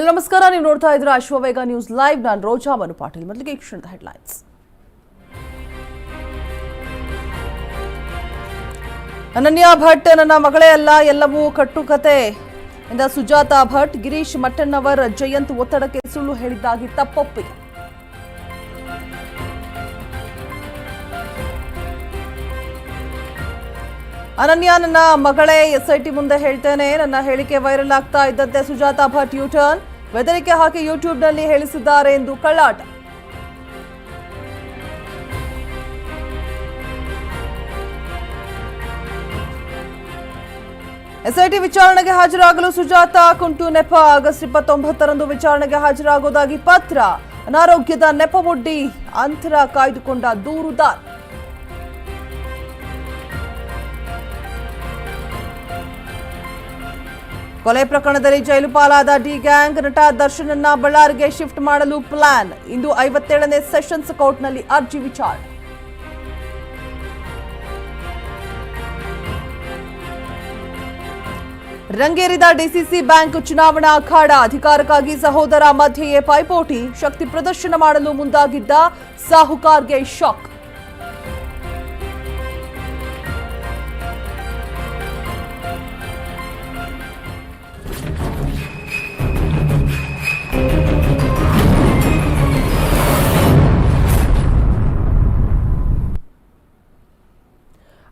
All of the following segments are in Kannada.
ಹಲೋ, ನಮಸ್ಕಾರ. ನೀವು ನೋಡ್ತಾ ಇದ್ರ ಅಶ್ವವೇಗ ನ್ಯೂಸ್ ಲೈವ್. ನಾನು ರೋಜಾ ಮನು ಪಾಟೀಲ್. ಮೊದಲಿಗೆ ಕ್ಷಣದ ಹೆಡ್ಲೈನ್ಸ್. ಅನನ್ಯ ಭಟ್, ನನ್ನ ಮಗಳೇ ಅಲ್ಲ, ಎಲ್ಲವೂ ಕಟ್ಟುಕತೆ. ಎಂದ ಸುಜಾತಾ ಭಟ್, ಗಿರೀಶ್ ಮಟ್ಟಣ್ಣವರ್ ಜಯಂತ್ ಒತ್ತಡಕ್ಕೆ ಸುಳ್ಳು ಹೇಳಿದ್ದಾಗಿ ತಪ್ಪೊಪ್ಪಿಗೆ. ಅನನ್ಯ ನನ್ನ ಮಗಳೇ ಎಸ್ಐಟಿ ಮುಂದೆ ಹೇಳ್ತೇನೆ. ನನ್ನ ಹೇಳಿಕೆ ವೈರಲ್ ಆಗ್ತಾ ಇದ್ದಂತೆ ಸುಜಾತಾ ಭಟ್ ಯೂಟರ್ನ್ ಬೆದರಿಕೆ ಹಾಕಿ ಯೂಟ್ಯೂಬ್ನಲ್ಲಿ ಹೇಳಿಸಿದ್ದಾರೆ ಎಂದು ಕಳ್ಳಾಟ. ಎಸ್ಐಟಿ ವಿಚಾರಣೆಗೆ ಹಾಜರಾಗಲು ಸುಜಾತಾ ಕುಂಟು ನೆಪ ಆಗಸ್ಟ್ ಇಪ್ಪತ್ತೊಂಬತ್ತರಂದು ವಿಚಾರಣೆಗೆ ಹಾಜರಾಗುವುದಾಗಿ ಪತ್ರ. ಅನಾರೋಗ್ಯದ ನೆಪವೊಡ್ಡಿ ಅಂತರ ಕಾಯ್ದುಕೊಂಡ ದೂರುದಾರ. ಕೊಲೆ ಪ್ರಕರಣದಲ್ಲಿ ಜೈಲು ಪಾಲಾದ ಡಿ ಗ್ಯಾಂಗ್, ನಟ ದರ್ಶನನ್ನ ಬಳ್ಳಾರಿಗೆ ಶಿಫ್ಟ್ ಮಾಡಲು ಪ್ಲಾನ್. ಇಂದು ಐವತ್ತೇಳನೇ ಸೆಷನ್ಸ್ ಕೋರ್ಟ್ನಲ್ಲಿ ಅರ್ಜಿ ವಿಚಾರಣೆ. ರಂಗೇರಿದ ಡಿಸಿಸಿ ಬ್ಯಾಂಕ್ ಚುನಾವಣಾ ಅಖಾಡ, ಅಧಿಕಾರಕ್ಕಾಗಿ ಸಹೋದರ ಮಧ್ಯೆಯೇ ಪೈಪೋಟಿ, ಶಕ್ತಿ ಪ್ರದರ್ಶನ ಮಾಡಲು ಮುಂದಾಗಿದ್ದ ಸಾಹುಕಾರ್ಗೆ ಶಾಕ್.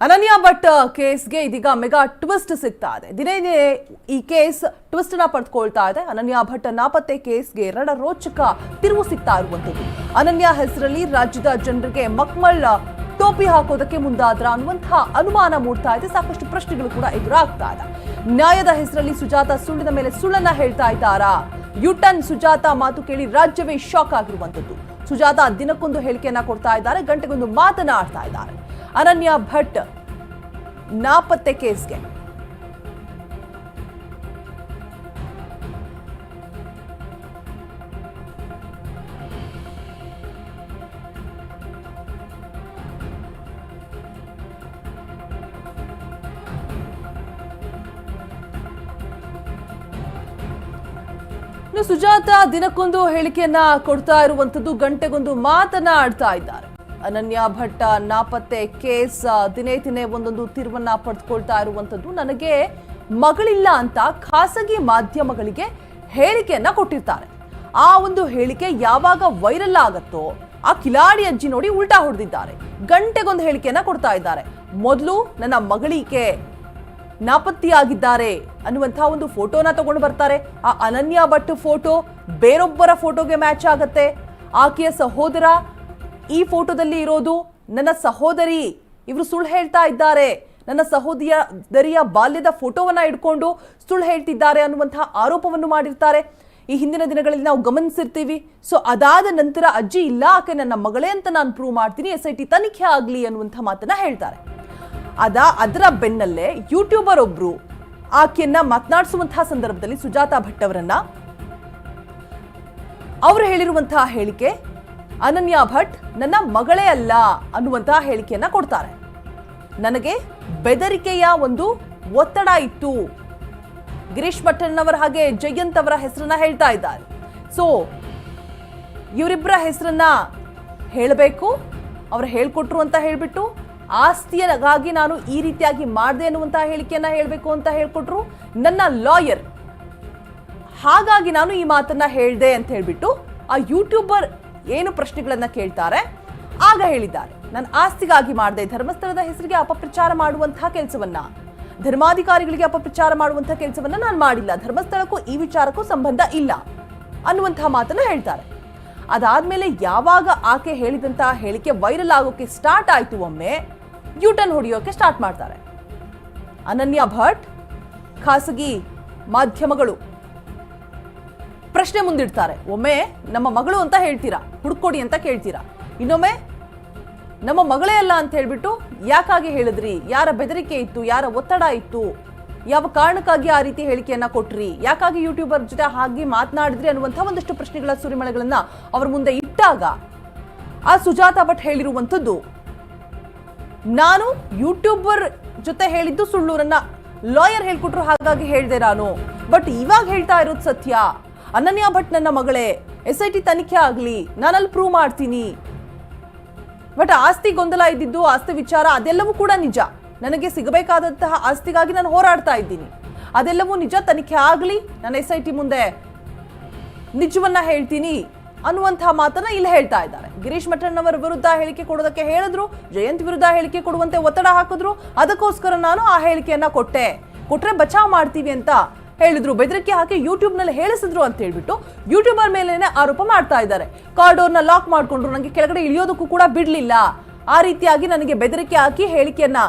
ಅನನ್ಯ ಭಟ್ ಕೇಸ್ಗೆ ಇದೀಗ ಮೆಗಾ ಟ್ವಿಸ್ಟ್ ಸಿಗ್ತಾ ಇದೆ. ದಿನೇ ದಿನೇ ಈ ಕೇಸ್ ಟ್ವಿಸ್ಟ್ನ ಪಡೆದುಕೊಳ್ತಾ ಇದೆ. ಅನನ್ಯ ಭಟ್ ನಾಪತ್ತೆ ಕೇಸ್ಗೆ ರಣರೋಚಕ ತಿರುವು ಸಿಗ್ತಾ ಇರುವಂತದ್ದು ಅನನ್ಯ ಹೆಸರಲ್ಲಿ ರಾಜ್ಯದ ಜನರಿಗೆ ಮಕ್ಮಲ್ ಟೋಪಿ ಹಾಕೋದಕ್ಕೆ ಮುಂದಾದ್ರ ಅನ್ನುವಂತಹ ಅನುಮಾನ ಮೂಡ್ತಾ ಇದೆ. ಸಾಕಷ್ಟು ಪ್ರಶ್ನೆಗಳು ಕೂಡ ಎದುರಾಗ್ತಾ ಇದೆ. ನ್ಯಾಯದ ಹೆಸರಲ್ಲಿ ಸುಜಾತ ಸುಳ್ಳಿನ ಮೇಲೆ ಸುಳ್ಳನ್ನ ಹೇಳ್ತಾ ಇದ್ದಾರಾ? ಯುಟನ್ ಸುಜಾತ ಮಾತು ಕೇಳಿ ರಾಜ್ಯವೇ ಶಾಕ್ ಆಗಿರುವಂತದ್ದು ಸುಜಾತ ದಿನಕ್ಕೊಂದು ಹೇಳಿಕೆಯನ್ನ ಕೊಡ್ತಾ ಇದ್ದಾರೆ, ಗಂಟೆಗೊಂದು ಮಾತನಾಡ್ತಾ ಇದ್ದಾರೆ. ಅನನ್ಯ ಭಟ್ ನಾಪತ್ತೆ ಕೇಸ್ಗೆ. ಸುಜಾತ ದಿನಕ್ಕೊಂದು ಹೇಳಿಕೆಯನ್ನ ಕೊಡ್ತಾ ಇರುವಂತದ್ದು ಗಂಟೆಗೊಂದು ಮಾತನ್ನ ಆಡ್ತಾ ಇದ್ದಾರೆ. ಅನನ್ಯ ಭಟ್ಟ ನಾಪತ್ತೆ ಕೇಸ್, ದಿನೇ ದಿನೇ ಒಂದೊಂದು ತಿರುವನ್ನ ಪಡೆದುಕೊಳ್ತಾ ಇರುವಂತದ್ದು ನನಗೆ ಮಗಳಿಲ್ಲ ಅಂತ ಖಾಸಗಿ ಮಾಧ್ಯಮಗಳಿಗೆ ಹೇಳಿಕೆಯನ್ನ ಕೊಟ್ಟಿರ್ತಾರೆ. ಆ ಒಂದು ಹೇಳಿಕೆ ಯಾವಾಗ ವೈರಲ್ ಆಗತ್ತೋ ಆ ಕಿಲಾಡಿ ಅಜ್ಜಿ ನೋಡಿ ಉಲ್ಟಾ ಹೊಡೆದಿದ್ದಾರೆ. ಗಂಟೆಗೊಂದು ಹೇಳಿಕೆಯನ್ನ ಕೊಡ್ತಾ ಇದ್ದಾರೆ. ಮೊದಲು ನನ್ನ ಮಗಳಿಗೆ ನಾಪತ್ತೆಯಾಗಿದ್ದಾರೆ ಅನ್ನುವಂತಹ ಒಂದು ಫೋಟೋನ ತಗೊಂಡು ಬರ್ತಾರೆ. ಆ ಅನನ್ಯ ಭಟ್ ಫೋಟೋ ಬೇರೊಬ್ಬರ ಫೋಟೋಗೆ ಮ್ಯಾಚ್ ಆಗತ್ತೆ. ಆಕೆಯ ಸಹೋದರ ಈ ಫೋಟೋದಲ್ಲಿ ಇರೋದು ನನ್ನ ಸಹೋದರಿ. ಇವರು ಸುಳ್ಳು ಹೇಳ್ತಾ ಇದ್ದಾರೆ. ನನ್ನ ಸಹೋದರಿಯ ದರಿಯ ಬಾಲ್ಯದ ಫೋಟೋವನ್ನ ಇಟ್ಕೊಂಡು ಸುಳ್ಳು ಹೇಳ್ತಿದ್ದಾರೆ ಅನ್ನುವಂತಹ ಆರೋಪವನ್ನು ಮಾಡಿರ್ತಾರೆ. ಈ ಹಿಂದಿನ ದಿನಗಳಲ್ಲಿ ನಾವು ಗಮನಿಸಿರ್ತೀವಿ. ಸೊ ಅದಾದ ನಂತರ ಅಜ್ಜಿ, ಇಲ್ಲ ಆಕೆ ನನ್ನ ಮಗಳೇ ಅಂತ ನಾನು ಪ್ರೂವ್ ಮಾಡ್ತೀನಿ ಎಸ್ ಐ ಟಿ ತನಿಖೆ ಆಗಲಿ ಅನ್ನುವಂಥ ಮಾತನ್ನ ಹೇಳ್ತಾರೆ. ಅದ, ಅದರ ಬೆನ್ನಲ್ಲೇ ಯೂಟ್ಯೂಬರ್ ಒಬ್ರು ಆಕೆಯನ್ನ ಮಾತನಾಡಿಸುವಂತಹ ಸಂದರ್ಭದಲ್ಲಿ ಸುಜಾತಾ ಭಟ್ ಅವರನ್ನ, ಅವರು ಹೇಳಿರುವಂತಹ ಹೇಳಿಕೆ ಅನನ್ಯ ಭಟ್ ನನ್ನ ಮಗಳೇ ಅಲ್ಲ ಅನ್ನುವಂತಹ ಹೇಳಿಕೆಯನ್ನ ಕೊಡ್ತಾರೆ. ನನಗೆ ಬೆದರಿಕೆಯ ಒಂದು ಒತ್ತಡ ಇತ್ತು. ಗಿರೀಶ್ ಭಟ್ಟಣ್ಣವರ ಹಾಗೆ ಜಯಂತ್ ಅವರ ಹೆಸರನ್ನ ಹೇಳ್ತಾ ಇದ್ದಾರೆ. ಸೊ ಇವರಿಬ್ಬರ ಹೆಸರನ್ನ ಹೇಳಬೇಕು, ಅವ್ರು ಹೇಳ್ಕೊಟ್ರು ಅಂತ ಹೇಳಿಬಿಟ್ಟು ಆಸ್ತಿಯಾಗಿ ನಾನು ಈ ರೀತಿಯಾಗಿ ಮಾಡಿದೆ ಅನ್ನುವಂತಹ ಹೇಳಿಕೆಯನ್ನ ಹೇಳಬೇಕು ಅಂತ ಹೇಳ್ಕೊಟ್ರು. ನನ್ನ ಲಾಯರ್, ಹಾಗಾಗಿ ನಾನು ಈ ಮಾತನ್ನ ಹೇಳಿದೆ ಅಂತ ಹೇಳ್ಬಿಟ್ಟು, ಆ ಯೂಟ್ಯೂಬರ್ ಏನು ಪ್ರಶ್ನೆಗಳನ್ನ ಕೇಳ್ತಾರೆ? ಆಗ ಹೇಳಿದ್ದಾರೆ. ನನ್ನ ಆಸ್ತಿಗಾಗಿ ಮಾಡಿದೆ, ಧರ್ಮಸ್ಥಳದ ಹೆಸರಿಗೆ ಅಪಪ್ರಚಾರ ಮಾಡುವಂತಹ ಕೆಲಸವನ್ನ. ಧರ್ಮಾಧಿಕಾರಿಗಳಿಗೆ ಅಪಪ್ರಚಾರ ಮಾಡುವಂತಹ ಕೆಲಸವನ್ನ ನಾನು ಮಾಡಿಲ್ಲ. ಧರ್ಮಸ್ಥಳಕ್ಕೂ ಈ ವಿಚಾರಕ್ಕೂ ಸಂಬಂಧ ಇಲ್ಲ. ಅನ್ನುವಂತಹ ಮಾತನ್ನ ಹೇಳ್ತಾರೆ. ಅದಾದ್ಮೇಲೆ ಯಾವಾಗ ಆಕೆ ಹೇಳಿದಂತಹ ಹೇಳಿಕೆ ವೈರಲ್ ಆಗೋಕೆ ಸ್ಟಾರ್ಟ್ ಆಯ್ತು ಒಮ್ಮೆ, ಯೂಟರ್ನ್ ಹೊಡೆಯೋಕೆ ಸ್ಟಾರ್ಟ್ ಮಾಡ್ತಾರೆ. ಅನನ್ಯ ಭಟ್, ಖಾಸಗಿ ಮಾಧ್ಯಮಗಳು ಪ್ರಶ್ನೆ ಮುಂದಿಡ್ತಾರೆ. ಒಮ್ಮೆ ನಮ್ಮ ಮಗಳು ಅಂತ ಹೇಳ್ತೀರಾ? ಹುಡ್ಕೊಡಿ ಅಂತ ಕೇಳ್ತೀರಾ? ಇನ್ನೊಮ್ಮೆ, ನಮ್ಮ ಮಗಳೇ ಅಲ್ಲ ಅಂತ ಹೇಳ್ಬಿಟ್ಟು ಯಾಕಾಗಿ ಹೇಳಿದ್ರಿ? ಯಾರ ಬೆದರಿಕೆ ಇತ್ತು? ಯಾರ ಒತ್ತಡ ಇತ್ತು? ಯಾವ ಕಾರಣಕ್ಕಾಗಿ ಆ ರೀತಿ ಹೇಳಿಕೆಯನ್ನ ಕೊಟ್ರಿ? ಯಾಕಾಗಿ ಯೂಟ್ಯೂಬರ್ ಜೊತೆ ಹಾಗೆ ಮಾತನಾಡಿದ್ರಿ ಅನ್ನುವಂಥ ಒಂದಷ್ಟು ಪ್ರಶ್ನೆಗಳ ಸುರಿಮಳೆಗಳನ್ನ ಅವ್ರ ಮುಂದೆ ಇಟ್ಟಾಗ ಆ ಸುಜಾತ ಭಟ್ ಹೇಳಿರುವಂಥದ್ದು, ನಾನು ಯೂಟ್ಯೂಬರ್ ಜೊತೆ ಹೇಳಿದ್ದು ಸುಳ್ಳು ನನ್ನ ಲಾಯರ್ ಹೇಳ್ಕೊಟ್ರು ಹಾಗಾಗಿ ಹೇಳಿದೆ ನಾನು. ಬಟ್ ಇವಾಗ ಹೇಳ್ತಾ ಇರೋದು ಸತ್ಯ. ಅನನ್ಯಾ ಭಟ್ ನನ್ನ ಮಗಳೇ ಎಸ್ ಐ ಟಿ ತನಿಖೆ ಆಗಲಿ, ನಾನಲ್ಲಿ ಪ್ರೂವ್ ಮಾಡ್ತೀನಿ. ಬಟ್ ಆಸ್ತಿ ಗೊಂದಲ ಇದ್ದಿದ್ದು, ಆಸ್ತಿ ವಿಚಾರ, ಅದೆಲ್ಲವೂ ಕೂಡ ನಿಜ. ನನಗೆ ಸಿಗಬೇಕಾದಂತಹ ಆಸ್ತಿಗಾಗಿ ನಾನು ಹೋರಾಡ್ತಾ ಇದ್ದೀನಿ. ಅದೆಲ್ಲವೂ ನಿಜ, ತನಿಖೆ ಆಗಲಿ, ನಾನು ಎಸ್ ಐ ಟಿ ಮುಂದೆ ನಿಜವನ್ನ ಹೇಳ್ತೀನಿ ಅನ್ನುವಂತಹ ಮಾತನ್ನ ಇಲ್ಲಿ ಹೇಳ್ತಾ ಇದ್ದಾರೆ. ಗಿರೀಶ್ ಮಠಣ್ಣವರ ವಿರುದ್ಧ ಹೇಳಿಕೆ ಕೊಡೋದಕ್ಕೆ ಹೇಳಿದ್ರು, ಜಯಂತ್ ವಿರುದ್ಧ ಹೇಳಿಕೆ ಕೊಡುವಂತೆ ಒತ್ತಡ ಹಾಕಿದ್ರು, ಅದಕ್ಕೋಸ್ಕರ ನಾನು ಆ ಹೇಳಿಕೆಯನ್ನ ಕೊಟ್ಟೆ. ಕೊಟ್ರೆ ಬಚಾವ್ ಮಾಡ್ತೀವಿ ಅಂತ ಹೇಳಿದ್ರು. ಬೆದರಿಕೆ ಹಾಕಿ ಯೂಟ್ಯೂಬ್ನಲ್ಲಿ ಹೇಳಿಸಿದ್ರು ಅಂತ ಹೇಳ್ಬಿಟ್ಟು ಯೂಟ್ಯೂಬರ್ ಮೇಲೇನೆ ಆರೋಪ ಮಾಡ್ತಾ ಇದ್ದಾರೆ. ಲಾಕ್ ಮಾಡ್ಕೊಂಡ್ರು. ನನಗೆ ಕೆಳಗಡೆ ಇಳಿಯೋದಕ್ಕೂ ಕೂಡ ಬಿಡಲಿಲ್ಲ. ಆ ರೀತಿಯಾಗಿ ನನಗೆ ಬೆದರಿಕೆ ಹಾಕಿ ಹೇಳಿಕೆಯನ್ನ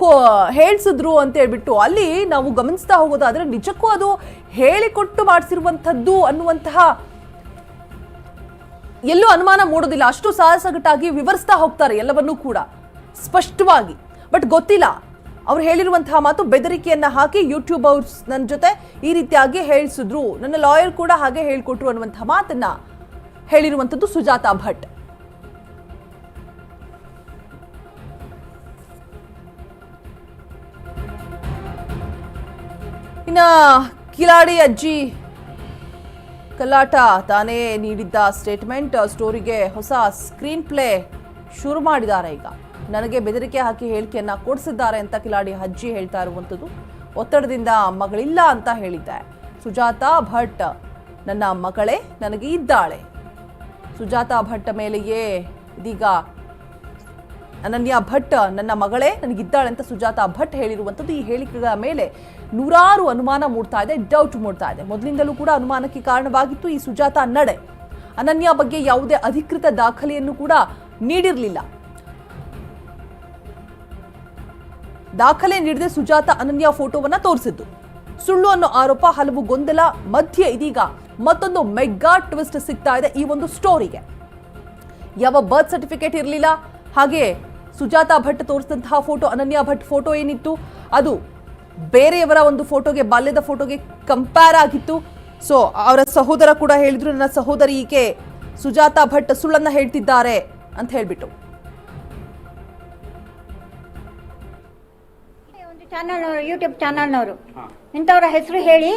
ಕೋ, ಹೇಳ್ಸಿದ್ರು ಅಂತ ಹೇಳ್ಬಿಟ್ಟು ಅಲ್ಲಿ ನಾವು ಗಮನಿಸ್ತಾ ಹೋಗೋದಾದ್ರೆ ನಿಜಕ್ಕೂ ಅದು ಹೇಳಿಕೊಟ್ಟು ಮಾಡಿಸಿರುವಂಥದ್ದು ಅನ್ನುವಂತಹ ಎಲ್ಲೂ ಅನುಮಾನ ಮೂಡೋದಿಲ್ಲ. ಅಷ್ಟು ಸಾಹಸಗಟ್ಟಾಗಿ ವಿವರಿಸ್ತಾ ಹೋಗ್ತಾರೆ ಎಲ್ಲವನ್ನೂ ಕೂಡ. ಸ್ಪಷ್ಟವಾಗಿ. ಬಟ್ ಗೊತ್ತಿಲ್ಲ. ಅವ್ರು ಹೇಳಿರುವಂತಹ ಮಾತು ಬೆದರಿಕೆಯನ್ನ ಹಾಕಿ ಯೂಟ್ಯೂಬರ್ಸ್ ನನ್ನ ಜೊತೆ ಈ ರೀತಿಯಾಗಿ ಹೇಳಿಸಿದ್ರು. ನನ್ನ ಲಾಯರ್ ಕೂಡ ಹಾಗೆ ಹೇಳಿಕೊಟ್ರು ಅನ್ನುವಂತಹ ಮಾತನ್ನ ಹೇಳಿರುವಂಥದ್ದು ಸುಜಾತಾ ಭಟ್. ಇನ್ನ ಕಿಲಾಡಿ ಅಜ್ಜಿ ಕಲ್ಲಾಟ ತಾನೇ ನೀಡಿದ್ದ ಸ್ಟೇಟ್ಮೆಂಟ್ ಸ್ಟೋರಿಗೆ ಹೊಸ ಸ್ಕ್ರೀನ್ ಪ್ಲೇ ಶುರು ಮಾಡಿದ್ದಾರೆ ಈಗ. ನನಗೆ ಬೆದರಿಕೆ ಹಾಕಿ ಹೇಳಿಕೆಯನ್ನು ಕೊಡಿಸಿದ್ದಾರೆ ಅಂತ ಕಿಲಾಡಿ ಅಜ್ಜಿ ಹೇಳ್ತಾ ಇರುವಂಥದ್ದು. ಒತ್ತಡದಿಂದ ಮಗಳಿಲ್ಲ ಅಂತ ಹೇಳಿದ್ದೆ. ಸುಜಾತಾ ಭಟ್, ನನ್ನ ಮಗಳೇ ನನಗೆ ಇದ್ದಾಳೆ. ಸುಜಾತಾ ಭಟ್ ಮೇಲೆಯೇ ಇದೀಗ ಅನನ್ಯ ಭಟ್, ನನ್ನ ಮಗಳೇ ನನಗಿದ್ದಾಳೆ ಅಂತ ಸುಜಾತಾ ಭಟ್ ಹೇಳಿರುವಂಥದ್ದು. ಈ ಹೇಳಿಕೆಗಳ ಮೇಲೆ ನೂರಾರು ಅನುಮಾನ ಮೂಡ್ತಾ ಇದೆ ಡೌಟ್ ಮೂಡ್ತಾ ಇದೆ. ಮೊದಲಿಂದಲೂ ಕೂಡ ಅನುಮಾನಕ್ಕೆ ಕಾರಣವಾಗಿತ್ತು ಈ ಸುಜಾತಾ ನಡೆ. ಅನನ್ಯ ಬಗ್ಗೆ ಯಾವುದೇ ಅಧಿಕೃತ ದಾಖಲೆಯನ್ನು ಕೂಡ ನೀಡಿರಲಿಲ್ಲ. ದಾಖಲೆ ನೀಡದೆ ಸುಜಾತ ಅನನ್ಯ ಫೋಟೋವನ್ನ ತೋರಿಸಿದ್ದು. ಸುಳ್ಳು ಅನ್ನೋ ಆರೋಪ, ಹಲವು ಗೊಂದಲ, ಮಧ್ಯೆ ಇದೀಗ ಮತ್ತೊಂದು ಮೆಗ್ಗಾ ಟ್ವಿಸ್ಟ್ ಸಿಗ್ತಾ ಇದೆ ಈ ಒಂದು ಸ್ಟೋರಿಗೆ. ಯಾವ ಬರ್ತ್ ಸರ್ಟಿಫಿಕೇಟ್ ಇರಲಿಲ್ಲ, ಹಾಗೆ ಸುಜಾತಾ ಭಟ್ ತೋರಿಸಿದಂತಹ ಫೋಟೋ, ಅನನ್ಯ ಭಟ್ ಫೋಟೋ ಏನಿತ್ತು, ಅದು ಬೇರೆಯವರ ಒಂದು ಫೋಟೋಗೆ, ಬಾಲ್ಯದ ಫೋಟೋಗೆ ಕಂಪೇರ್ ಆಗಿತ್ತು. ಸೊ ಅವರ ಸಹೋದರ ಕೂಡ ಹೇಳಿದ್ರು, ನನ್ನ ಸಹೋದರಿ ಈಕೆ ಸುಜಾತಾ ಭಟ್ ಸುಳ್ಳನ್ನ ಹೇಳ್ತಿದ್ದಾರೆ ಅಂತ ಹೇಳ್ಬಿಟ್ಟು. ಒಂದು ಚಾನಲ್ ಯೂಟ್ಯೂಬ್ ಚಾನಲ್ನವರು ಇಂಥವ್ರ ಹೆಸರು ಹೇಳಿ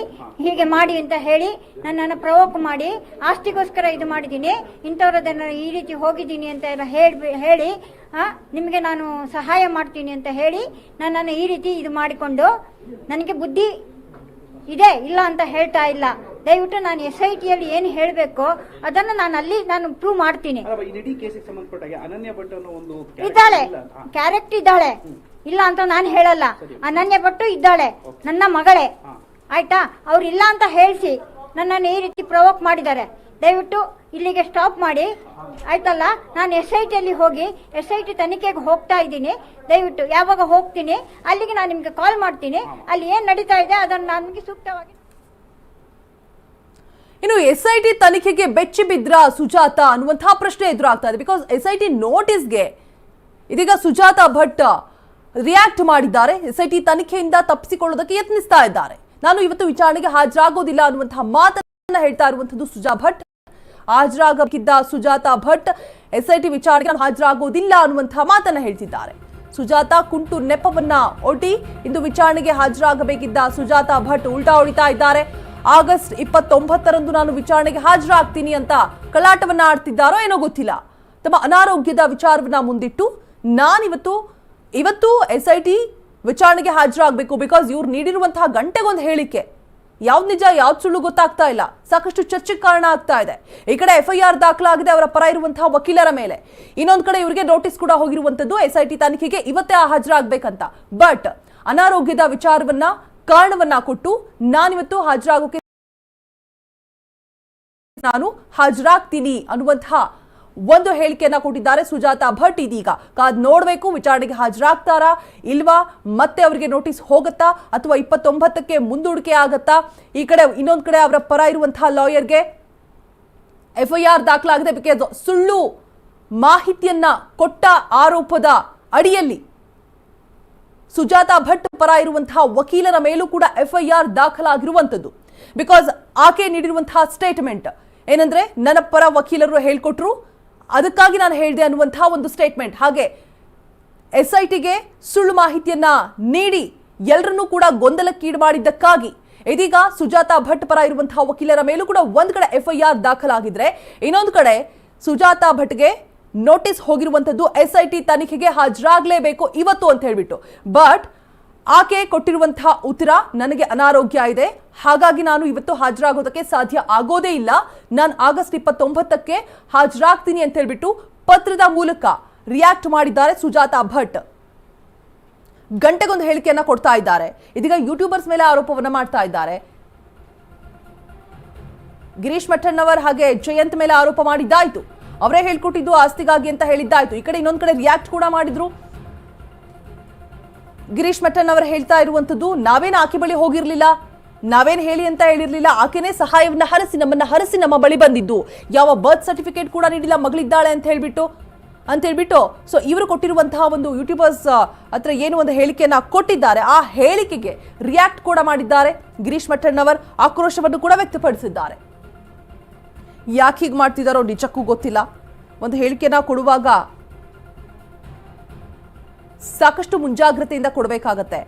ಹೀಗೆ ಮಾಡಿ ಅಂತ ಹೇಳಿ ನನ್ನನ್ನು ಪ್ರವೋಕ್ ಮಾಡಿ ಆಸ್ತಿಗೋಸ್ಕರ ಇದು ಮಾಡಿದ್ದೀನಿ. ಇಂಥವ್ರದನ್ನ ಈ ರೀತಿ ಹೋಗಿದ್ದೀನಿ ಅಂತ ಎಲ್ಲ ಹೇಳಿ ಹೇಳಿ ನಿಮಗೆ ನಾನು ಸಹಾಯ ಮಾಡ್ತೀನಿ ಅಂತ ಹೇಳಿ ನನ್ನನ್ನು ಈ ರೀತಿ ಇದು ಮಾಡಿಕೊಂಡು ನನಗೆ ಬುದ್ಧಿ ಇದೆ ಇಲ್ಲ ಅಂತ ಹೇಳ್ತಾ ಇಲ್ಲ. ದಯವಿಟ್ಟು ನಾನು ಎಸ್ ಐ ಟಿಯಲ್ಲಿ ಏನು ಹೇಳಬೇಕು ಅದನ್ನು ನಾನು ಅಲ್ಲಿ ನಾನು ಪ್ರೂವ್ ಮಾಡ್ತೀನಿ. ಇದ್ದಾಳೆ. ಕ್ಯಾರೆಕ್ಟ್ ಇದ್ದಾಳೆ. ಇಲ್ಲ ಅಂತ ನಾನು ಹೇಳಲ್ಲ. ಅನನ್ಯ ಭಟ್ಟು ಇದ್ದಾಳೆ ನನ್ನ ಮಗಳೇ. ಆಯ್ತಾ? ಅವ್ರು ಇಲ್ಲ ಅಂತ ಹೇಳಿಸಿ ನನ್ನನ್ನು ಈ ರೀತಿ ಪ್ರವೋಕ್ ಮಾಡಿದ್ದಾರೆ. ದಯವಿಟ್ಟು ಇಲ್ಲಿಗೆ ಸ್ಟಾಪ್ ಮಾಡಿ. ಆಯ್ತಲ್ಲ? ನಾನು ಎಸ್ ಐ ಟಿಯಲ್ಲಿ ಹೋಗಿ ಎಸ್ ಐ ಟಿ ತನಿಖೆಗೆ ಹೋಗ್ತಾ ಇದ್ದೀನಿ. ದಯವಿಟ್ಟು ಯಾವಾಗ ಹೋಗ್ತೀನಿ ಅಲ್ಲಿಗೆ ನಾನು ನಿಮಗೆ ಕಾಲ್ ಮಾಡ್ತೀನಿ. ಅಲ್ಲಿ ಏನು ನಡೀತಾ ಇದೆ ಅದನ್ನು ನನಗೆ ಸೂಕ್ತವಾಗಿ ಇನ್ನು ಎಸ್ ಐ ಟಿ ತನಿಖೆಗೆ ಬೆಚ್ಚಿ ಬಿದ್ರ ಸುಜಾತ ಅನ್ನುವಂತಹ ಪ್ರಶ್ನೆ ಎದುರಾಗ್ತಾ ಇದೆ. ಬಿಕಾಸ್ ಎಸ್ ಐ ಟಿ ನೋಟಿಸ್ಗೆ ಇದೀಗ ಸುಜಾತ ಭಟ್ ರಿಯಾಕ್ಟ್ ಮಾಡಿದ್ದಾರೆ. ಎಸ್ ಐ ಟಿ ತನಿಖೆಯಿಂದ ತಪ್ಪಿಸಿಕೊಳ್ಳೋದಕ್ಕೆ ಯತ್ನಿಸ್ತಾ ಇದ್ದಾರೆ. ನಾನು ಇವತ್ತು ವಿಚಾರಣೆಗೆ ಹಾಜರಾಗೋದಿಲ್ಲ ಅನ್ನುವಂತಹ ಮಾತನ್ನ ಹೇಳ್ತಾ ಇರುವಂತದ್ದು Suja Bhat. ಹಾಜರಾಗಬೇಕಿದ್ದ Sujatha Bhat S I T ವಿಚಾರಣೆಗೆ ಹಾಜರಾಗೋದಿಲ್ಲ ಅನ್ನುವಂತಹ ಮಾತನ್ನ ಹೇಳ್ತಿದ್ದಾರೆ. ಸುಜಾತ ಕುಂಟು ನೆಪವನ್ನ ಒಡ್ಡಿ ಇಂದು ವಿಚಾರಣೆಗೆ ಹಾಜರಾಗಬೇಕಿದ್ದ ಸುಜಾತ ಭಟ್ ಉಲ್ಟಾ ಉಳಿತಾ ಇದ್ದಾರೆ. ಆಗಸ್ಟ್ ಇಪ್ಪತ್ತೊಂಬತ್ತರಂದು ನಾನು ವಿಚಾರಣೆಗೆ ಹಾಜರಾಗ್ತೀನಿ ಅಂತ ಕಲಾಟವನ್ನ ಆಡ್ತಿದ್ದಾರೋ ಏನೋ ಗೊತ್ತಿಲ್ಲ. ತಮ್ಮ ಅನಾರೋಗ್ಯದ ವಿಚಾರವನ್ನ ಮುಂದಿಟ್ಟು ನಾನಿವತ್ತು ಇವತ್ತು ಎಸ್ ಐ ಟಿ ವಿಚಾರಣೆಗೆ ಹಾಜರಾಗಬೇಕು ಬಿಕಾಸ್ ಇವ್ರು ನೀಡಿರುವಂತಹ ಗಂಟೆಗೊಂದು ಹೇಳಿಕೆ. ಯಾವ್ದು ನಿಜ, ಯಾವ್ದು ಸುಳ್ಳು ಗೊತ್ತಾಗ್ತಾ ಇಲ್ಲ. ಸಾಕಷ್ಟು ಚರ್ಚೆಗೆ ಕಾರಣ ಆಗ್ತಾ ಇದೆ. ಈ ಕಡೆ ಎಫ್ ಐ ಆರ್ ದಾಖಲಾಗಿದೆ, ಅವರ ಪರ ಇರುವಂತಹ ವಕೀಲರ ಮೇಲೆ. ಇನ್ನೊಂದು ಕಡೆ ಇವರಿಗೆ ನೋಟಿಸ್ ಕೂಡ ಹೋಗಿರುವಂತದ್ದು ಎಸ್ ಐ ಟಿ ತನಿಖೆಗೆ ಇವತ್ತೇ ಹಾಜರಾಗಬೇಕಂತ. ಬಟ್ ಅನಾರೋಗ್ಯದ ವಿಚಾರವನ್ನ, ಕಾರಣವನ್ನ ಕೊಟ್ಟು ನಾನಿವತ್ತು ಹಾಜರಾಗೋಕೆ ನಾನು ಹಾಜರಾಗ್ತೀನಿ ಅನ್ನುವಂತಹ ಒಂದು ಹೇಳಿಕೆಯನ್ನ ಕೊಟ್ಟಿದ್ದಾರೆ. ಸುಜಾತಾ ಭಟ್ ಇದೀಗ ಕಾದ್ ನೋಡಬೇಕು, ವಿಚಾರಣೆಗೆ ಹಾಜರಾಗ್ತಾರಾ ಇಲ್ವಾ, ಮತ್ತೆ ಅವರಿಗೆ ನೋಟಿಸ್ ಹೋಗುತ್ತಾ ಅಥವಾ ಇಪ್ಪತ್ತೊಂಬತ್ತಕ್ಕೆ ಮುಂದೂಡಿಕೆ ಆಗತ್ತಾ? ಈ ಕಡೆ ಇನ್ನೊಂದು ಕಡೆ ಅವರ ಪರ ಇರುವಂತಹ ಲಾಯರ್ಗೆ ಎಫ್ಐಆರ್ ದಾಖಲಾಗದೆ. ಬಿಕಾಸ್ ಸುಳ್ಳು ಮಾಹಿತಿಯನ್ನ ಕೊಟ್ಟ ಆರೋಪದ ಅಡಿಯಲ್ಲಿ ಸುಜಾತಾ ಭಟ್ ಪರ ಇರುವಂತಹ ವಕೀಲರ ಮೇಲೂ ಕೂಡ ಎಫ್ಐಆರ್ ದಾಖಲಾಗಿರುವಂತದ್ದು ಬಿಕಾಸ್ ಆಕೆ ನೀಡಿರುವಂತಹ ಸ್ಟೇಟ್ಮೆಂಟ್ ಏನಂದ್ರೆ, ನನ್ನ ಪರ ವಕೀಲರು ಹೇಳ್ಕೊಟ್ರು ಅದಕ್ಕಾಗಿ ನಾನು ಹೇಳಿದೆ ಅನ್ನುವಂತಹ ಒಂದು ಸ್ಟೇಟ್ಮೆಂಟ್ ಹಾಗೆ ಎಸ್ ಐ ಟಿಗೆ ಸುಳ್ಳು ಮಾಹಿತಿಯನ್ನ ನೀಡಿ ಎಲ್ಲರನ್ನೂ ಕೂಡ ಗೊಂದಲಕ್ಕೀಡು ಮಾಡಿದ್ದಕ್ಕಾಗಿ, ಇದೀಗ ಸುಜಾತಾ ಭಟ್ ಪರ ಇರುವಂತಹ ವಕೀಲರ ಮೇಲೂ ಕೂಡ ಒಂದು ಕಡೆ ಎಫ್ಐಆರ್ ದಾಖಲಾಗಿದ್ರೆ ಇನ್ನೊಂದು ಕಡೆ ಸುಜಾತಾ ಭಟ್ಗೆ ನೋಟಿಸ್ ಹೋಗಿರುವಂತದ್ದು ಎಸ್ ಐ ಟಿ ತನಿಖೆಗೆ ಹಾಜರಾಗಲೇಬೇಕು ಇವತ್ತು ಅಂತ ಹೇಳ್ಬಿಟ್ಟು. ಬಟ್ ಆಕೆ ಕೊಟ್ಟಿರುವಂತಹ ಉತ್ತರ ನನಗೆ ಅನಾರೋಗ್ಯ ಇದೆ. ಹಾಗಾಗಿ ನಾನು ಇವತ್ತು ಹಾಜರಾಗೋದಕ್ಕೆ ಸಾಧ್ಯ ಆಗೋದೇ ಇಲ್ಲ. ನಾನು ಆಗಸ್ಟ್ ಇಪ್ಪತ್ತೊಂಬತ್ತಕ್ಕೆ ಹಾಜರಾಗ್ತೀನಿ ಅಂತ ಹೇಳ್ಬಿಟ್ಟು ಪತ್ರದ ಮೂಲಕ ರಿಯಾಕ್ಟ್ ಮಾಡಿದ್ದಾರೆ ಸುಜಾತಾ ಭಟ್. ಗಂಟೆಗೊಂದು ಹೇಳಿಕೆಯನ್ನ ಕೊಡ್ತಾ ಇದ್ದಾರೆ. ಇದೀಗ ಯೂಟ್ಯೂಬರ್ಸ್ ಮೇಲೆ ಆರೋಪವನ್ನ ಮಾಡ್ತಾ ಇದ್ದಾರೆ. ಗಿರೀಶ್ ಮಠಣ್ಣವರ್ ಹಾಗೆ ಜಯಂತ್ ಮೇಲೆ ಆರೋಪ ಮಾಡಿದ್ದಾಯ್ತು. ಅವರೇ ಹೇಳ್ಕೊಟ್ಟಿದ್ದು ಆಸ್ತಿಗಾಗಿ ಅಂತ ಹೇಳಿದ್ದಾಯ್ತು. ಈ ಕಡೆ ಇನ್ನೊಂದು ಕಡೆ ರಿಯಾಕ್ಟ್ ಕೂಡ ಮಾಡಿದ್ರು. ಗಿರೀಶ್ ಮಠನ್ ಅವರು ಹೇಳ್ತಾ ಇರುವಂತದ್ದು ನಾವೇನು ಆಕೆ ಬಳಿ ಹೋಗಿರ್ಲಿಲ್ಲ? ನಾವೇನು ಹೇಳಿ ಅಂತ ಹೇಳಿರ್ಲಿಲ್ಲ? ಆಕೆನೇ ಸಹಾಯವನ್ನ ಹರಸಿ ನಮ್ಮನ್ನ ಹರಸಿ ನಮ್ಮ ಬಳಿ ಬಂದಿದ್ದು. ಯಾವ ಬರ್ತ್ ಸರ್ಟಿಫಿಕೇಟ್ ಕೂಡ ನೀಡಿಲ್ಲ, ಮಗಳಿದ್ದಾಳೆ ಅಂತ ಹೇಳ್ಬಿಟ್ಟು. ಅಂತ ಹೇಳ್ಬಿಟ್ಟು ಸೊ ಇವರು ಕೊಟ್ಟಿರುವಂತಹ ಒಂದು ಯೂಟ್ಯೂಬರ್ಸ್ ಹತ್ರ ಏನು ಒಂದು ಹೇಳಿಕೆಯನ್ನು ಕೊಟ್ಟಿದ್ದಾರೆ. ಆ ಹೇಳಿಕೆಗೆ ರಿಯಾಕ್ಟ್ ಕೂಡ ಮಾಡಿದ್ದಾರೆ ಗಿರೀಶ್ ಅವರು. ಆಕ್ರೋಶವನ್ನು ಕೂಡ ವ್ಯಕ್ತಪಡಿಸಿದ್ದಾರೆ. ಯಾಕೆ ಹೀಗೆ ಮಾಡ್ತಿದ್ದಾರೋ ನಿಜಕ್ಕೂ ಗೊತ್ತಿಲ್ಲ. ಒಂದು ಹೇಳಿಕೆನ ಕೊಡುವಾಗ ಸಾಕಷ್ಟು ಮುಂಜಾಗ್ರತೆಯಿಂದ ಕೊಡಬೇಕಾಗತ್ತೆ.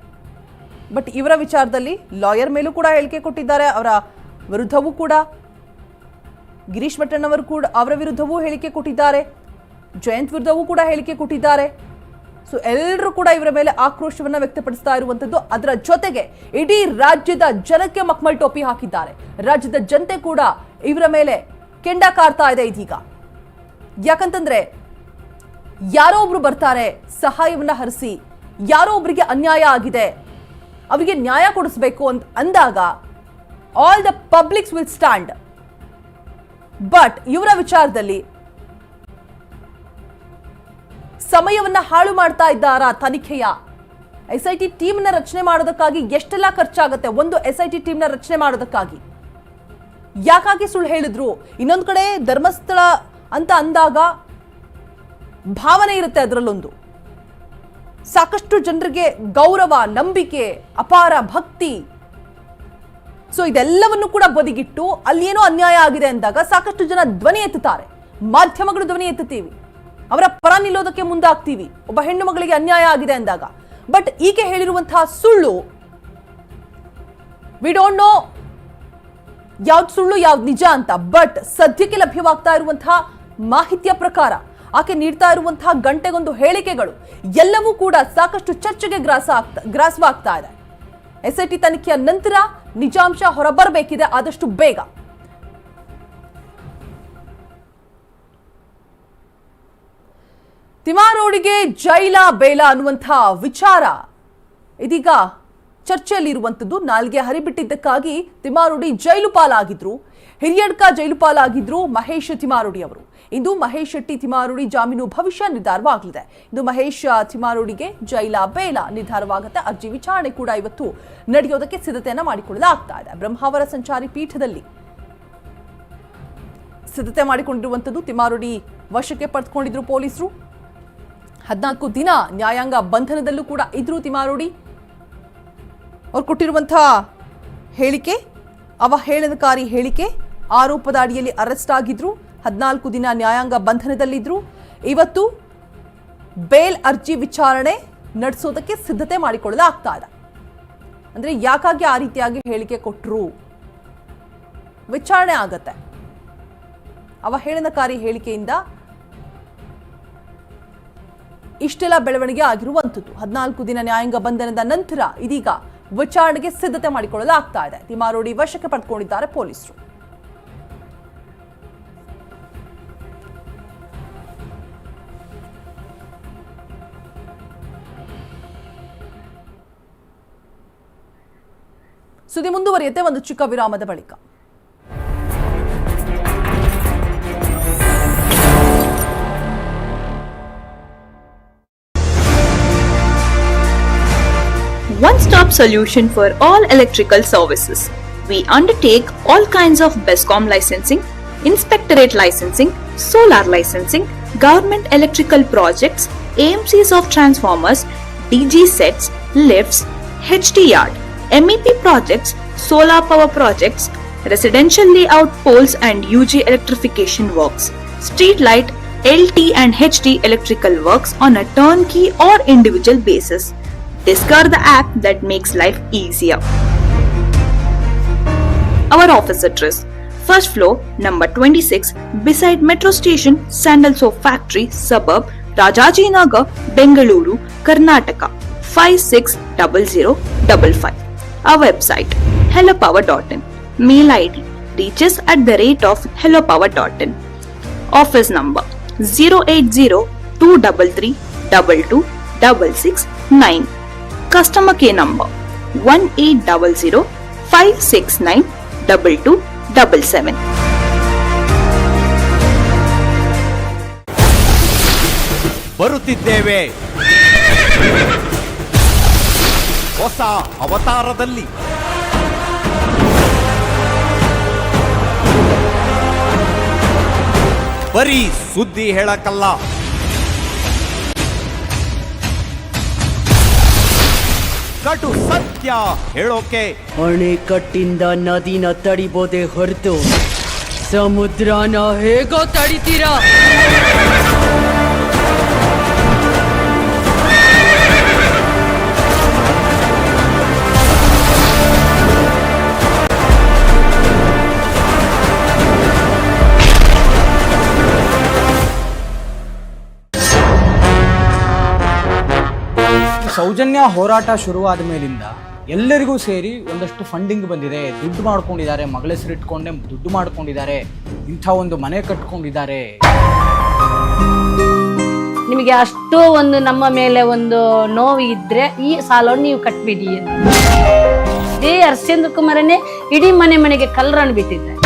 ಬಟ್ ಇವರ ವಿಚಾರದಲ್ಲಿ ಲಾಯರ್ ಮೇಲೂ ಕೂಡ ಹೇಳಿಕೆ ಕೊಟ್ಟಿದ್ದಾರೆ. ಅವರ ವಿರುದ್ಧವೂ ಕೂಡ, ಗಿರೀಶ್ ಮಠಣ್ಣವರು ಕೂಡ, ಅವರ ವಿರುದ್ಧವೂ ಹೇಳಿಕೆ ಕೊಟ್ಟಿದ್ದಾರೆ. ಜಯಂತ್ ವಿರುದ್ಧವೂ ಕೂಡ ಹೇಳಿಕೆ ಕೊಟ್ಟಿದ್ದಾರೆ. ಸೊ ಎಲ್ಲರೂ ಕೂಡ ಇವರ ಮೇಲೆ ಆಕ್ರೋಶವನ್ನು ವ್ಯಕ್ತಪಡಿಸ್ತಾ ಇರುವಂಥದ್ದು ಅದರ ಜೊತೆಗೆ ಇಡೀ ರಾಜ್ಯದ ಜನಕ್ಕೆ ಮಕ್ಮಲ್ ಟೋಪಿ ಹಾಕಿದ್ದಾರೆ. ರಾಜ್ಯದ ಜನತೆ ಕೂಡ ಇವರ ಮೇಲೆ ಕೆಂಡ ಕಾರ್ತಾ ಇದೆ ಇದೀಗ. ಯಾಕಂತಂದ್ರೆ ಯಾರೋ ಒಬ್ರು ಬರ್ತಾರೆ, ಸಹಾಯವನ್ನ ಹರಿಸಿ, ಯಾರೋ ಒಬ್ರಿಗೆ ಅನ್ಯಾಯ ಆಗಿದೆ, ಅವರಿಗೆ ನ್ಯಾಯ ಕೊಡಿಸ್ಬೇಕು ಅಂತ ಅಂದಾಗ all the publics will stand but ಇವರ ವಿಚಾರದಲ್ಲಿ ಸಮಯವನ್ನ ಹಾಳು ಮಾಡ್ತಾ ಇದ್ದಾರಾ ತನಿಖೆಯ? ಎಸ್ ಐ ಟಿ ಟೀಮ್ನ ರಚನೆ ಮಾಡೋದಕ್ಕಾಗಿ ಎಷ್ಟೆಲ್ಲ ಖರ್ಚಾಗುತ್ತೆ? ಒಂದು ಎಸ್ ಐ ಟಿ ಟೀಮ್ನ ರಚನೆ ಮಾಡೋದಕ್ಕಾಗಿ. ಯಾಕಾಗಿ ಸುಳ್ಳು ಹೇಳಿದ್ರು? ಇನ್ನೊಂದು ಕಡೆ ಧರ್ಮಸ್ಥಳ ಅಂತ ಅಂದಾಗ ಭಾವನೆ ಇರುತ್ತೆ ಅದರಲ್ಲೊಂದು. ಸಾಕಷ್ಟು ಜನರಿಗೆ ಗೌರವ, ನಂಬಿಕೆ, ಅಪಾರ ಭಕ್ತಿ. ಸೊ ಇದೆಲ್ಲವನ್ನು ಕೂಡ ಬದಿಗಿಟ್ಟು ಏನೋ ಅನ್ಯಾಯ ಆಗಿದೆ ಅಂದಾಗ ಸಾಕಷ್ಟು ಜನ ಧ್ವನಿ ಎತ್ತುತ್ತಾರೆ. ಮಾಧ್ಯಮಗಳು ಧ್ವನಿ ಎತ್ತುತ್ತೀವಿ. ಅವರ ಪರ ನಿಲ್ಲೋದಕ್ಕೆ ಮುಂದಾಗ್ತೀವಿ. ಒಬ್ಬ ಹೆಣ್ಣು ಮಗಳಿಗೆ ಅನ್ಯಾಯ ಆಗಿದೆ ಅಂದಾಗ. ಬಟ್ ಈಕೆ ಹೇಳಿರುವಂತಹ ಸುಳ್ಳು ವಿ ಡೋಂಟ್ ನೋ ಯಾವ್ದು ಸುಳ್ಳು, ಯಾವ್ದು ನಿಜ ಅಂತ. ಬಟ್ ಸದ್ಯಕ್ಕೆ ಲಭ್ಯವಾಗ್ತಾ ಇರುವಂತಹ ಮಾಹಿತಿಯ ಪ್ರಕಾರ ಆಕೆ ನೀಡ್ತಾ ಇರುವಂತಹ ಗಂಟೆಗೊಂದು ಹೇಳಿಕೆಗಳು ಎಲ್ಲವೂ ಕೂಡ ಸಾಕಷ್ಟು ಚರ್ಚೆಗೆ ಗ್ರಾಸ ಆಗ್ತಾ, ಗ್ರಾಸವಾಗ್ತಾ ಇದೆ. ಎಸ್ಐಟಿ ತನಿಖೆಯ ನಂತರ ನಿಜಾಂಶ ಹೊರಬರಬೇಕಿದೆ ಆದಷ್ಟು ಬೇಗ. ತಿಮಾರೋಡಿಗೆ ಜೈಲ ಬೇಲ ಅನ್ನುವಂತಹ ವಿಚಾರ ಇದೀಗ ಚರ್ಚೆಯಲ್ಲಿರುವಂಥದ್ದು ನಾಲ್ಗೆ ಹರಿಬಿಟ್ಟಿದ್ದಕ್ಕಾಗಿ ತಿಮಾರುಡಿ ಜೈಲು ಪಾಲಾಗಿದ್ರು. ಹಿರಿಯಡ್ಕ ಜೈಲು ಪಾಲಾಗಿದ್ರು ಮಹೇಶ್ ತಿಮಾರುಡಿ ಅವರು ಇಂದು ಮಹೇಶ್ ಶೆಟ್ಟಿ ತಿಮಾರುಡಿ ಜಾಮೀನು ಭವಿಷ್ಯ ನಿರ್ಧಾರವಾಗಲಿದೆ. ಇಂದು ಮಹೇಶ್ ತಿಮಾರುಡಿಗೆ ಜೈಲ ಬೇಲ ನಿರ್ಧಾರವಾಗುತ್ತೆ. ಅರ್ಜಿ ವಿಚಾರಣೆ ಕೂಡ ಇವತ್ತು ನಡೆಯೋದಕ್ಕೆ ಸಿದ್ಧತೆಯನ್ನು ಮಾಡಿಕೊಳ್ಳಲಾಗ್ತಾ ಇದೆ. ಬ್ರಹ್ಮಾವರ ಸಂಚಾರಿ ಪೀಠದಲ್ಲಿ ಸಿದ್ಧತೆ ಮಾಡಿಕೊಂಡಿರುವಂಥದ್ದು ತಿಮಾರುಡಿ ವಶಕ್ಕೆ ಪಡೆದುಕೊಂಡಿದ್ರು ಪೊಲೀಸರು. ಹದಿನಾಲ್ಕು ದಿನ ನ್ಯಾಯಾಂಗ ಬಂಧನದಲ್ಲೂ ಕೂಡ ಇದ್ರು ತಿಮಾರುಡಿ. ಅವ್ರು ಕೊಟ್ಟಿರುವಂತಹ ಹೇಳಿಕೆ, ಅವಹೇಳನಕಾರಿ ಹೇಳಿಕೆ, ಆರೋಪದ ಅಡಿಯಲ್ಲಿ ಅರೆಸ್ಟ್ ಆಗಿದ್ರು. ಹದಿನಾಲ್ಕು ದಿನ ನ್ಯಾಯಾಂಗ ಬಂಧನದಲ್ಲಿದ್ದರು ಇವತ್ತು ಬೇಲ್ ಅರ್ಜಿ ವಿಚಾರಣೆ ನಡೆಸೋದಕ್ಕೆ ಸಿದ್ಧತೆ ಮಾಡಿಕೊಳ್ಳಲಾಗ್ತಾ ಇದೆ. ಅಂದರೆ ಯಾಕಾಗಿ ಆ ರೀತಿಯಾಗಿ ಹೇಳಿಕೆ ಕೊಟ್ಟರು ವಿಚಾರಣೆ ಆಗತ್ತೆ. ಅವಹೇಳನಕಾರಿ ಹೇಳಿಕೆಯಿಂದ ಇಷ್ಟೆಲ್ಲ ಬೆಳವಣಿಗೆ ಆಗಿರುವಂಥದ್ದು. ಹದಿನಾಲ್ಕು ದಿನ ನ್ಯಾಯಾಂಗ ಬಂಧನದ ನಂತರ ಇದೀಗ ವಿಚಾರಣೆಗೆ ಸಿದ್ಧತೆ ಮಾಡಿಕೊಳ್ಳಲಾಗ್ತಾ ಇದೆ. ತಿಮಾರೋಡಿ ವಶಕ್ಕೆ ಪಡೆದುಕೊಂಡಿದ್ದಾರೆ ಪೊಲೀಸರು. ಸುದ್ದಿ ಮುಂದುವರಿಯುತ್ತೆ ಒಂದು ಚಿಕ್ಕ ವಿರಾಮದ ಬಳಿಕ one-stop solution for all electrical services. We undertake all kinds of BESCOM licensing, inspectorate licensing, solar licensing, government electrical projects, AMCs of transformers, DG sets, lifts, HT yard, MEP projects, solar power projects, residential layout poles and UG electrification works, street light, LT and HT electrical works on a turnkey or individual basis. Discover the app that makes life easier. Our office address first floor, number 26, beside Metro Station, Sandal Soap Factory, suburb, Rajajinagar, Bengaluru, Karnataka 560055. Our website hellopower.in. Mail ID reaches at the rate of hellopower.in. Office number 080-233-22669. Customer care number 1800-569-2277. ಬರುತ್ತಿದ್ದೇವೆ ಹೊಸ ಅವತಾರದಲ್ಲಿ. ಬರೀ ಸುದ್ದಿ ಹೇಳಕ್ಕಲ್ಲ ಕಟು ಸತ್ಯ ಹೇಳೋಕೆ. ಅಣೆಕಟ್ಟಿಂದ ನದಿನ ತಡಿಬೋದೆ ಹೊರತು. ಸಮುದ್ರನ ಹೇಗೋ ತಡಿತೀರಾ? ಸೌಜನ್ಯ ಹೋರಾಟ ಶುರುವಾದ ಮೇಲಿಂದ ಎಲ್ಲರಿಗೂ ಸೇರಿ ಒಂದಷ್ಟು ಫಂಡಿಂಗ್ ಬಂದಿದೆ. ದುಡ್ಡು ಮಾಡ್ಕೊಂಡಿದ್ದಾರೆ ಮಗಳ ಹೆಸರು ಇಟ್ಕೊಂಡೆ ದುಡ್ಡು ಮಾಡ್ಕೊಂಡಿದ್ದಾರೆ ಇಂಥ ಒಂದು ಮನೆ ಕಟ್ಕೊಂಡಿದ್ದಾರೆ. ನಿಮಗೆ ಅಷ್ಟು ಒಂದು ನಮ್ಮ ಮೇಲೆ ಒಂದು ನೋವು ಇದ್ರೆ ಈ ಸಾಲವನ್ನು ನೀವು ಕಟ್ಬಿಡಿ ಅಂತ. ಇದೇ ಹರ್ಷೇಂದ್ರ ಕುಮಾರನೇ ಇಡೀ ಮನೆ ಮನೆಗೆ ಕಲ್ರನ್ನು ಬಿಟ್ಟಿದ್ದಾರೆ.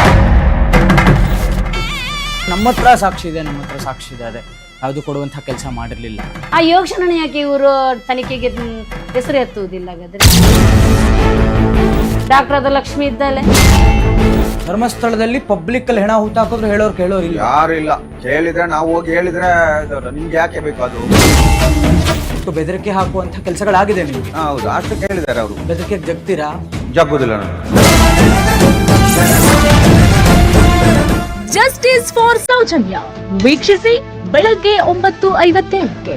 ನಮ್ಮ ಹತ್ರ ಸಾಕ್ಷಿ ಇದೆ ನಮ್ಮ ಹತ್ರ ಸಾಕ್ಷಿ ಇದೆ ಯಾವುದು ಕೊಡುವಂಥ ಕೆಲಸ ಮಾಡಿರಲಿಲ್ಲ. ಆ ಯೋಗಕ್ಷಣ ಯಾಕೆ ಇವರು ತನಿಖೆಗೆ ಹೆಸರು ಎತ್ತುವುದಿಲ್ಲ ಹಾಗಾದ್ರೆ. ಡಾಕ್ಟರ್ ಅದ ಲಕ್ಷ್ಮಿ ಇದ್ದಲೆ ಧರ್ಮಸ್ಥಳದಲ್ಲಿ ಪಬ್ಲಿಕ್ ಅಲ್ಲಿ ಹೆಣ ಹೂತಾಕಿದ್ರು ಹೇಳೋರು ಕೇಳೋರು ಇಲ್ಲ ಯಾರು ಇಲ್ಲ. ಕೇಳಿದ್ರೆ ನಾವು ಹೋಗಿ ಹೇಳಿದ್ರೆ ಇದು ನಿಮ್ಗೆ ಯಾಕೆ ಬೇಕು ಅದು? ಅಷ್ಟು ಬೆದರಿಕೆ ಹಾಕುವಂತ ಕೆಲಸಗಳಾಗಿದೆ ನೀವು ಹಾ, ಹೌದು. ಅಷ್ಟು ಕೇಳಿದ್ದಾರೆ ಅವರು. ಬೆದರಿಕೆ ಜಗ್ತೀರಾ? ಜಗ್ಗುದಿಲ್ಲ ನಾನು ಜಸ್ಟಿಸ್ ಫಾರ್ ಸೌಜನ್ಯ ವೀಕ್ಷಿಸಿ ಬೆಳಗ್ಗೆ ಒಂಬತ್ತು ಐವತ್ತೇಳಕ್ಕೆ.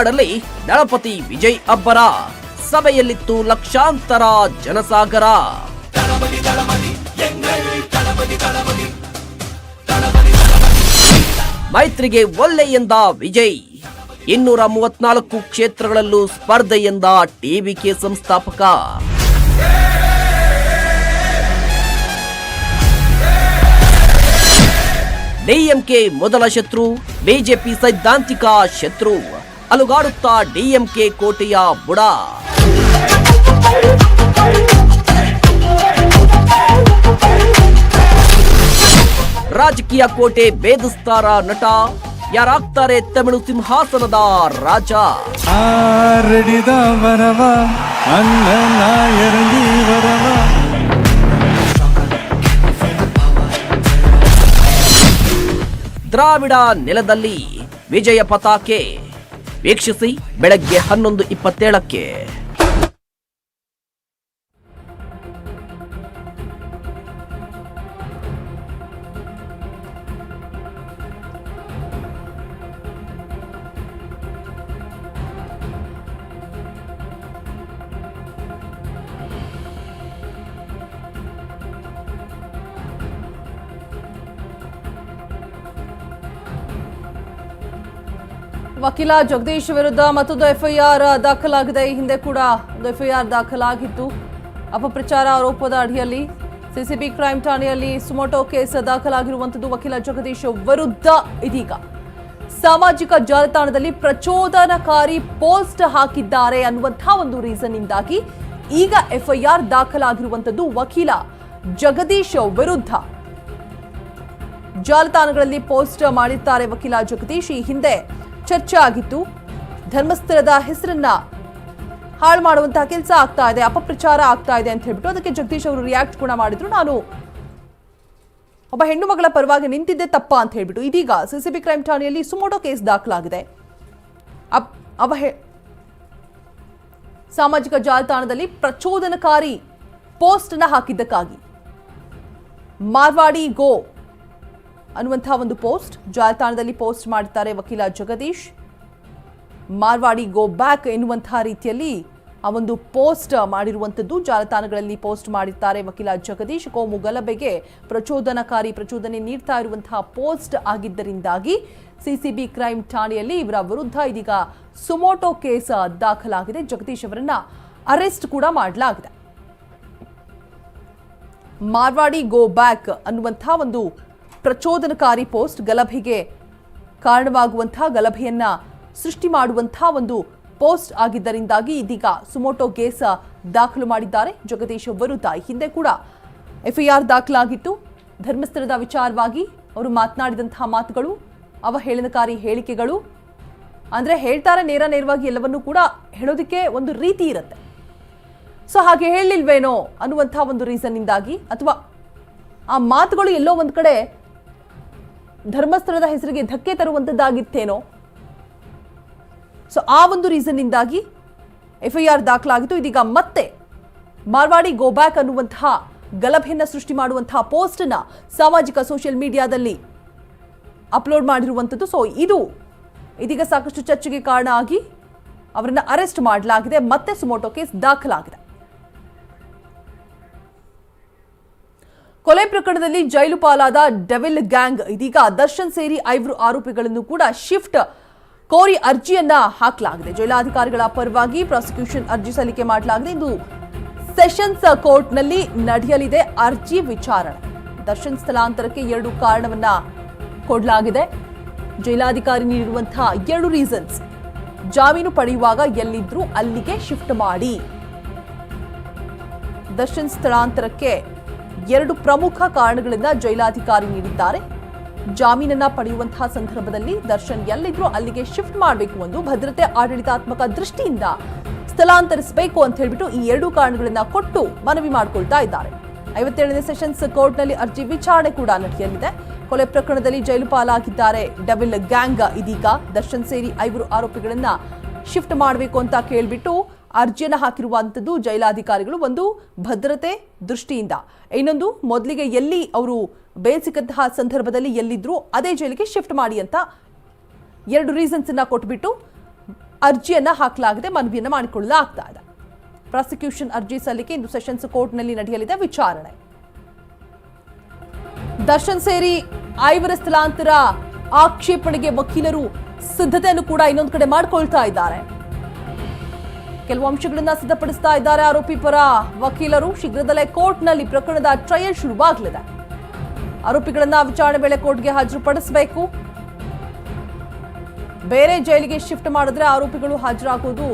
ತಮಿಳುನಾಡಲ್ಲಿ ದಳಪತಿ ವಿಜಯ್ ಅಬ್ಬರ. ಸಭೆಯಲ್ಲಿತ್ತು ಲಕ್ಷಾಂತರ ಜನಸಾಗರ. ಮೈತ್ರಿಗೆ ಒಲ್ಲೆ ಎಂದ ವಿಜಯ್. ಇನ್ನೂರ ಮೂವತ್ನಾಲ್ಕು ಕ್ಷೇತ್ರಗಳಲ್ಲೂ ಸ್ಪರ್ಧೆ ಎಂದ ಟಿವಿಕೆ ಸಂಸ್ಥಾಪಕ. ಡಿಎಂಕೆ ಮೊದಲ ಶತ್ರು ಬಿಜೆಪಿ ಸೈದ್ಧಾಂತಿಕ ಶತ್ರು. ಅಲುಗಾಡುತ್ತಾ ಡಿಎಂಕೆ ಕೋಟೆಯ ಬುಡ. ರಾಜಕೀಯ ಕೋಟೆ ಬೇಧಿಸ್ತಾರ ನಟ. ಯಾರಾಗ್ತಾರೆ ತಮಿಳು ಸಿಂಹಾಸನದ ರಾಜ. ದ್ರಾವಿಡ ನೆಲದಲ್ಲಿ ವಿಜಯ ಪತಾಕೆ. ವೀಕ್ಷಿಸಿ ಬೆಳಗ್ಗೆ ಹನ್ನೊಂದು ಇಪ್ಪತ್ತೇಳಕ್ಕೆ. ವಕೀಲ ಜಗದೀಶ್ ವಿರುದ್ಧ ಮತ್ತೊಂದು ಎಫ್ಐಆರ್ ದಾಖಲಾಗಿದೆ. ಈ ಹಿಂದೆ ಕೂಡ ಒಂದು ಎಫ್ಐಆರ್ ದಾಖಲಾಗಿತ್ತು. ಅಪಪ್ರಚಾರ ಆರೋಪದ ಅಡಿಯಲ್ಲಿ ಸಿಸಿಬಿ ಕ್ರೈಮ್ ಠಾಣೆಯಲ್ಲಿ ಸುಮೋಟೋ ಕೇಸ್ ದಾಖಲಾಗಿರುವಂಥದ್ದು ವಕೀಲ ಜಗದೀಶ್ ವಿರುದ್ಧ ಇದೀಗ. ಸಾಮಾಜಿಕ ಜಾಲತಾಣದಲ್ಲಿ ಪ್ರಚೋದನಕಾರಿ ಪೋಸ್ಟ್ ಹಾಕಿದ್ದಾರೆ ಅನ್ನುವಂತಹ ಒಂದು ರೀಸನ್ ಇಂದಾಗಿ ಈಗ ಎಫ್ಐಆರ್ ದಾಖಲಾಗಿರುವಂಥದ್ದು ವಕೀಲ ಜಗದೀಶ್ ವಿರುದ್ಧ. ಜಾಲತಾಣಗಳಲ್ಲಿ ಪೋಸ್ಟ್ ಮಾಡಿದ್ದಾರೆ ವಕೀಲ ಜಗದೀಶ್. ಈ ಹಿಂದೆ ಚರ್ಚೆ ಆಗಿತ್ತು. ಧರ್ಮಸ್ಥಳದ ಹೆಸರನ್ನ ಹಾಳು ಮಾಡುವಂತಹ ಕೆಲಸ ಆಗ್ತಾ ಇದೆ, ಅಪಪ್ರಚಾರ ಆಗ್ತಾ ಇದೆ ಅಂತ ಹೇಳ್ಬಿಟ್ಟು ಅದಕ್ಕೆ ಜಗದೀಶ್ ಅವರು ರಿಯಾಕ್ಟ್ ಕೂಡ ಮಾಡಿದ್ರು. ನಾನು ಒಬ್ಬ ಹೆಣ್ಣು ಮಗಳ ಪರವಾಗಿ ನಿಂತಿದ್ದೆ ತಪ್ಪ ಅಂತ ಹೇಳ್ಬಿಟ್ಟು ಇದೀಗ ಸಿಸಿಬಿ ಕ್ರೈಮ್ ಠಾಣೆಯಲ್ಲಿ ಸುಮೋಟೋ ಕೇಸ್ ದಾಖಲಾಗಿದೆ. ಅವ ಸಾಮಾಜಿಕ ಜಾಲತಾಣದಲ್ಲಿ ಪ್ರಚೋದನಕಾರಿ ಪೋಸ್ಟ್ ಅನ್ನ ಹಾಕಿದ್ದಕ್ಕಾಗಿ. ಮಾರ್ವಾಡಿ ಗೋ ಅನ್ನುವಂತಹ ಒಂದು ಪೋಸ್ಟ್ ಜಾಲತಾಣದಲ್ಲಿ ಪೋಸ್ಟ್ ಮಾಡ್ತಾರೆ ವಕೀಲ ಜಗದೀಶ್. ಮಾರ್ವಾಡಿ ಗೋ ಬ್ಯಾಕ್ ಎನ್ನುವಂತಹ ರೀತಿಯಲ್ಲಿ ಆ ಒಂದು ಪೋಸ್ಟ್ ಮಾಡಿರುವಂಥದ್ದು ಜಾಲತಾಣಗಳಲ್ಲಿ ಪೋಸ್ಟ್ ಮಾಡಿದ್ದಾರೆ ವಕೀಲ ಜಗದೀಶ್. ಕೋಮು ಗಲಭೆಗೆ ಪ್ರಚೋದನಕಾರಿ ಪ್ರಚೋದನೆ ನೀಡ್ತಾ ಇರುವಂತಹ ಪೋಸ್ಟ್ ಆಗಿದ್ದರಿಂದಾಗಿ ಸಿಸಿಬಿ ಕ್ರೈಮ್ ಠಾಣೆಯಲ್ಲಿ ಇವರ ವಿರುದ್ಧ ಇದೀಗ ಸುಮೋಟೋ ಕೇಸ್ ದಾಖಲಾಗಿದೆ. ಜಗದೀಶ್ ಅವರನ್ನ ಅರೆಸ್ಟ್ ಕೂಡ ಮಾಡಲಾಗಿದೆ. ಮಾರ್ವಾಡಿ ಗೋ ಬ್ಯಾಕ್ ಅನ್ನುವಂತಹ ಒಂದು ಪ್ರಚೋದನಕಾರಿ ಪೋಸ್ಟ್ ಗಲಭೆಗೆ ಕಾರಣವಾಗುವಂತಹ ಗಲಭೆಯನ್ನ ಸೃಷ್ಟಿ ಮಾಡುವಂತಹ ಒಂದು ಪೋಸ್ಟ್ ಆಗಿದ್ದರಿಂದಾಗಿ ಇದೀಗ ಸುಮೋಟೋ ಕೇಸ್ ದಾಖಲು ಮಾಡಿದ್ದಾರೆ. ಜಗದೀಶ್ ಈ ಹಿಂದೆ ಕೂಡ ಎಫ್ಐಆರ್ ದಾಖಲಾಗಿತ್ತು. ಧರ್ಮಸ್ಥಳದ ವಿಚಾರವಾಗಿ ಅವರು ಮಾತನಾಡಿದಂತಹ ಮಾತುಗಳು, ಅವಹೇಳನಕಾರಿ ಹೇಳಿಕೆಗಳು. ಅಂದ್ರೆ ಹೇಳ್ತಾರೆ ನೇರ ನೇರವಾಗಿ ಎಲ್ಲವನ್ನೂ ಕೂಡ ಹೇಳೋದಕ್ಕೆ ಒಂದು ರೀತಿ ಇರುತ್ತೆ. ಸೊ ಹಾಗೆ ಹೇಳಿಲ್ವೇನೋ ಅನ್ನುವಂಥ ಒಂದು ರೀಸನ್ನಿಂದಾಗಿ ಅಥವಾ ಆ ಮಾತುಗಳು ಎಲ್ಲೋ ಒಂದು ಕಡೆ ಧರ್ಮಸ್ಥಳದ ಹೆಸರಿಗೆ ಧಕ್ಕೆ ತರುವಂಥದ್ದಾಗಿತ್ತೇನೋ ಸೊ ಆ ಒಂದು ರೀಸನ್ನಿಂದಾಗಿ ಎಫ್ ಐ ಆರ್ ದಾಖಲಾಗಿತ್ತು. ಇದೀಗ ಮತ್ತೆ ಮಾರ್ವಾಡಿ ಗೋ ಬ್ಯಾಕ್ ಅನ್ನುವಂತಹ ಗಲಭೆಯನ್ನು ಸೃಷ್ಟಿ ಮಾಡುವಂತಹ ಪೋಸ್ಟನ್ನು ಸಾಮಾಜಿಕ ಸೋಷಿಯಲ್ ಮೀಡಿಯಾದಲ್ಲಿ ಅಪ್ಲೋಡ್ ಮಾಡಿರುವಂಥದ್ದು ಸೊ ಇದು ಇದೀಗ ಸಾಕಷ್ಟು ಚರ್ಚೆಗೆ ಕಾರಣ ಆಗಿ ಅವರನ್ನು ಅರೆಸ್ಟ್ ಮಾಡಲಾಗಿದೆ. ಮತ್ತೆ ಸುಮೋಟೋ ಕೇಸ್ ದಾಖಲಾಗಿದೆ. ಕೊಲೆ ಪ್ರಕರಣದಲ್ಲಿ ಜೈಲು ಪಾಲಾದ ಡೆವಿಲ್ ಗ್ಯಾಂಗ್, ಇದೀಗ ದರ್ಶನ್ ಸೇರಿ ಐವರು ಆರೋಪಿಗಳನ್ನು ಕೂಡ ಶಿಫ್ಟ್ ಕೋರಿ ಅರ್ಜಿಯನ್ನ ಹಾಕಲಾಗಿದೆ. ಜೈಲಾಧಿಕಾರಿಗಳ ಪರವಾಗಿ ಪ್ರಾಸಿಕ್ಯೂಷನ್ ಅರ್ಜಿ ಸಲ್ಲಿಕೆ ಮಾಡಲಾಗಿದೆ. ಇಂದು ಸೆಷನ್ಸ್ ಕೋರ್ಟ್ನಲ್ಲಿ ನಡೆಯಲಿದೆ ಅರ್ಜಿ ವಿಚಾರಣೆ. ದರ್ಶನ್ ಸ್ಥಳಾಂತರಕ್ಕೆ ಎರಡು ಕಾರಣವನ್ನ ಕೊಡಲಾಗಿದೆ. ಜೈಲಾಧಿಕಾರಿ ನೀಡಿರುವಂತಹ ಎರಡು ರೀಸನ್ಸ್ ಜಾಮೀನು ಪಡೆಯುವಾಗ ಎಲ್ಲಿದ್ರೂ ಅಲ್ಲಿಗೆ ಶಿಫ್ಟ್ ಮಾಡಿ. ದರ್ಶನ್ ಸ್ಥಳಾಂತರಕ್ಕೆ ಎರಡು ಪ್ರಮುಖ ಕಾರಣಗಳಿಂದ ಜೈಲಾಧಿಕಾರಿ ನೀಡಿದ್ದಾರೆ. ಜಾಮೀನನ್ನ ಪಡೆಯುವಂತಹ ಸಂದರ್ಭದಲ್ಲಿ ದರ್ಶನ್ ಎಲ್ಲಿದ್ರೂ ಅಲ್ಲಿಗೆ ಶಿಫ್ಟ್ ಮಾಡಬೇಕು ಎಂದು ಭದ್ರತೆ ಆಡಳಿತಾತ್ಮಕ ದೃಷ್ಟಿಯಿಂದ ಸ್ಥಳಾಂತರಿಸಬೇಕು ಅಂತ ಹೇಳಿಬಿಟ್ಟು ಈ ಎರಡು ಕಾರಣಗಳನ್ನ ಕೊಟ್ಟು ಮನವಿ ಮಾಡಿಕೊಳ್ತಾ ಇದ್ದಾರೆ. ಐವತ್ತೇಳನೇ ಸೆಷನ್ಸ್ ಕೋರ್ಟ್ನಲ್ಲಿ ಅರ್ಜಿ ವಿಚಾರಣೆ ಕೂಡ ನಡೆಯಲಿದೆ. ಕೊಲೆ ಪ್ರಕರಣದಲ್ಲಿ ಜೈಲು ಪಾಲಾಗಿದ್ದಾರೆ. ಡಬಲ್ ಗ್ಯಾಂಗ್ ಇದೀಗ. ದರ್ಶನ್ ಸೇರಿ ಐವರು ಆರೋಪಿಗಳನ್ನ ಶಿಫ್ಟ್ ಮಾಡಬೇಕು ಅಂತ ಕೇಳ್ಬಿಟ್ಟು ಅರ್ಜಿಯನ್ನ ಹಾಕಿರುವಂಥದ್ದು ಜೈಲಾಧಿಕಾರಿಗಳು ಒಂದು ಭದ್ರತೆ ದೃಷ್ಟಿಯಿಂದ. ಇನ್ನೊಂದು, ಮೊದಲಿಗೆ ಎಲ್ಲಿ ಅವರು ಬೇಲ್ ಸಿಕ್ಕಂತಹ ಸಂದರ್ಭದಲ್ಲಿ ಎಲ್ಲಿದ್ರು ಅದೇ ಜೈಲಿಗೆ ಶಿಫ್ಟ್ ಮಾಡಿ ಅಂತ ಎರಡು ರೀಸನ್ಸ್ ಅನ್ನ ಕೊಟ್ಬಿಟ್ಟು ಅರ್ಜಿಯನ್ನ ಹಾಕಲಾಗಿದೆ ಮನವಿಯನ್ನ ಮಾಡಿಕೊಳ್ಳಲಾಗ್ತಾ ಇದೆ. ಪ್ರಾಸಿಕ್ಯೂಷನ್ ಅರ್ಜಿ ಸಲ್ಲಿಕೆ ಇಂದು ಸೆಷನ್ಸ್ ಕೋರ್ಟ್ನಲ್ಲಿ ನಡೆಯಲಿದೆ ವಿಚಾರಣೆ. ದರ್ಶನ್ ಸೇರಿ ಐವರ ಸ್ಥಳಾಂತರ ಆಕ್ಷೇಪಣೆಗೆ ವಕೀಲರು ಸಿದ್ಧತೆಯನ್ನು ಕೂಡ ಇನ್ನೊಂದು ಕಡೆ ಮಾಡಿಕೊಳ್ತಾ ಇದ್ದಾರೆ. ಕೆಲವು ಅಂಶಗಳನ್ನ ಸಿದ್ಧಪಡಿಸ್ತಾ ಇದ್ದಾರೆ ಆರೋಪಿ ಪರ ವಕೀಲರು ಶೀಘ್ರದಲ್ಲೇ ಕೋರ್ಟ್ನಲ್ಲಿ ಪ್ರಕರಣದ ಟ್ರಯಲ್ ಶುರುವಾಗಲಿದೆ. ಆರೋಪಿಗಳನ್ನ ವಿಚಾರಣೆ ವೇಳೆ ಕೋರ್ಟ್ಗೆ ಹಾಜರುಪಡಿಸಬೇಕು. ಬೇರೆ ಜೈಲಿಗೆ ಶಿಫ್ಟ್ ಮಾಡಿದ್ರೆ ಆರೋಪಿಗಳು ಹಾಜರಾಗೋದು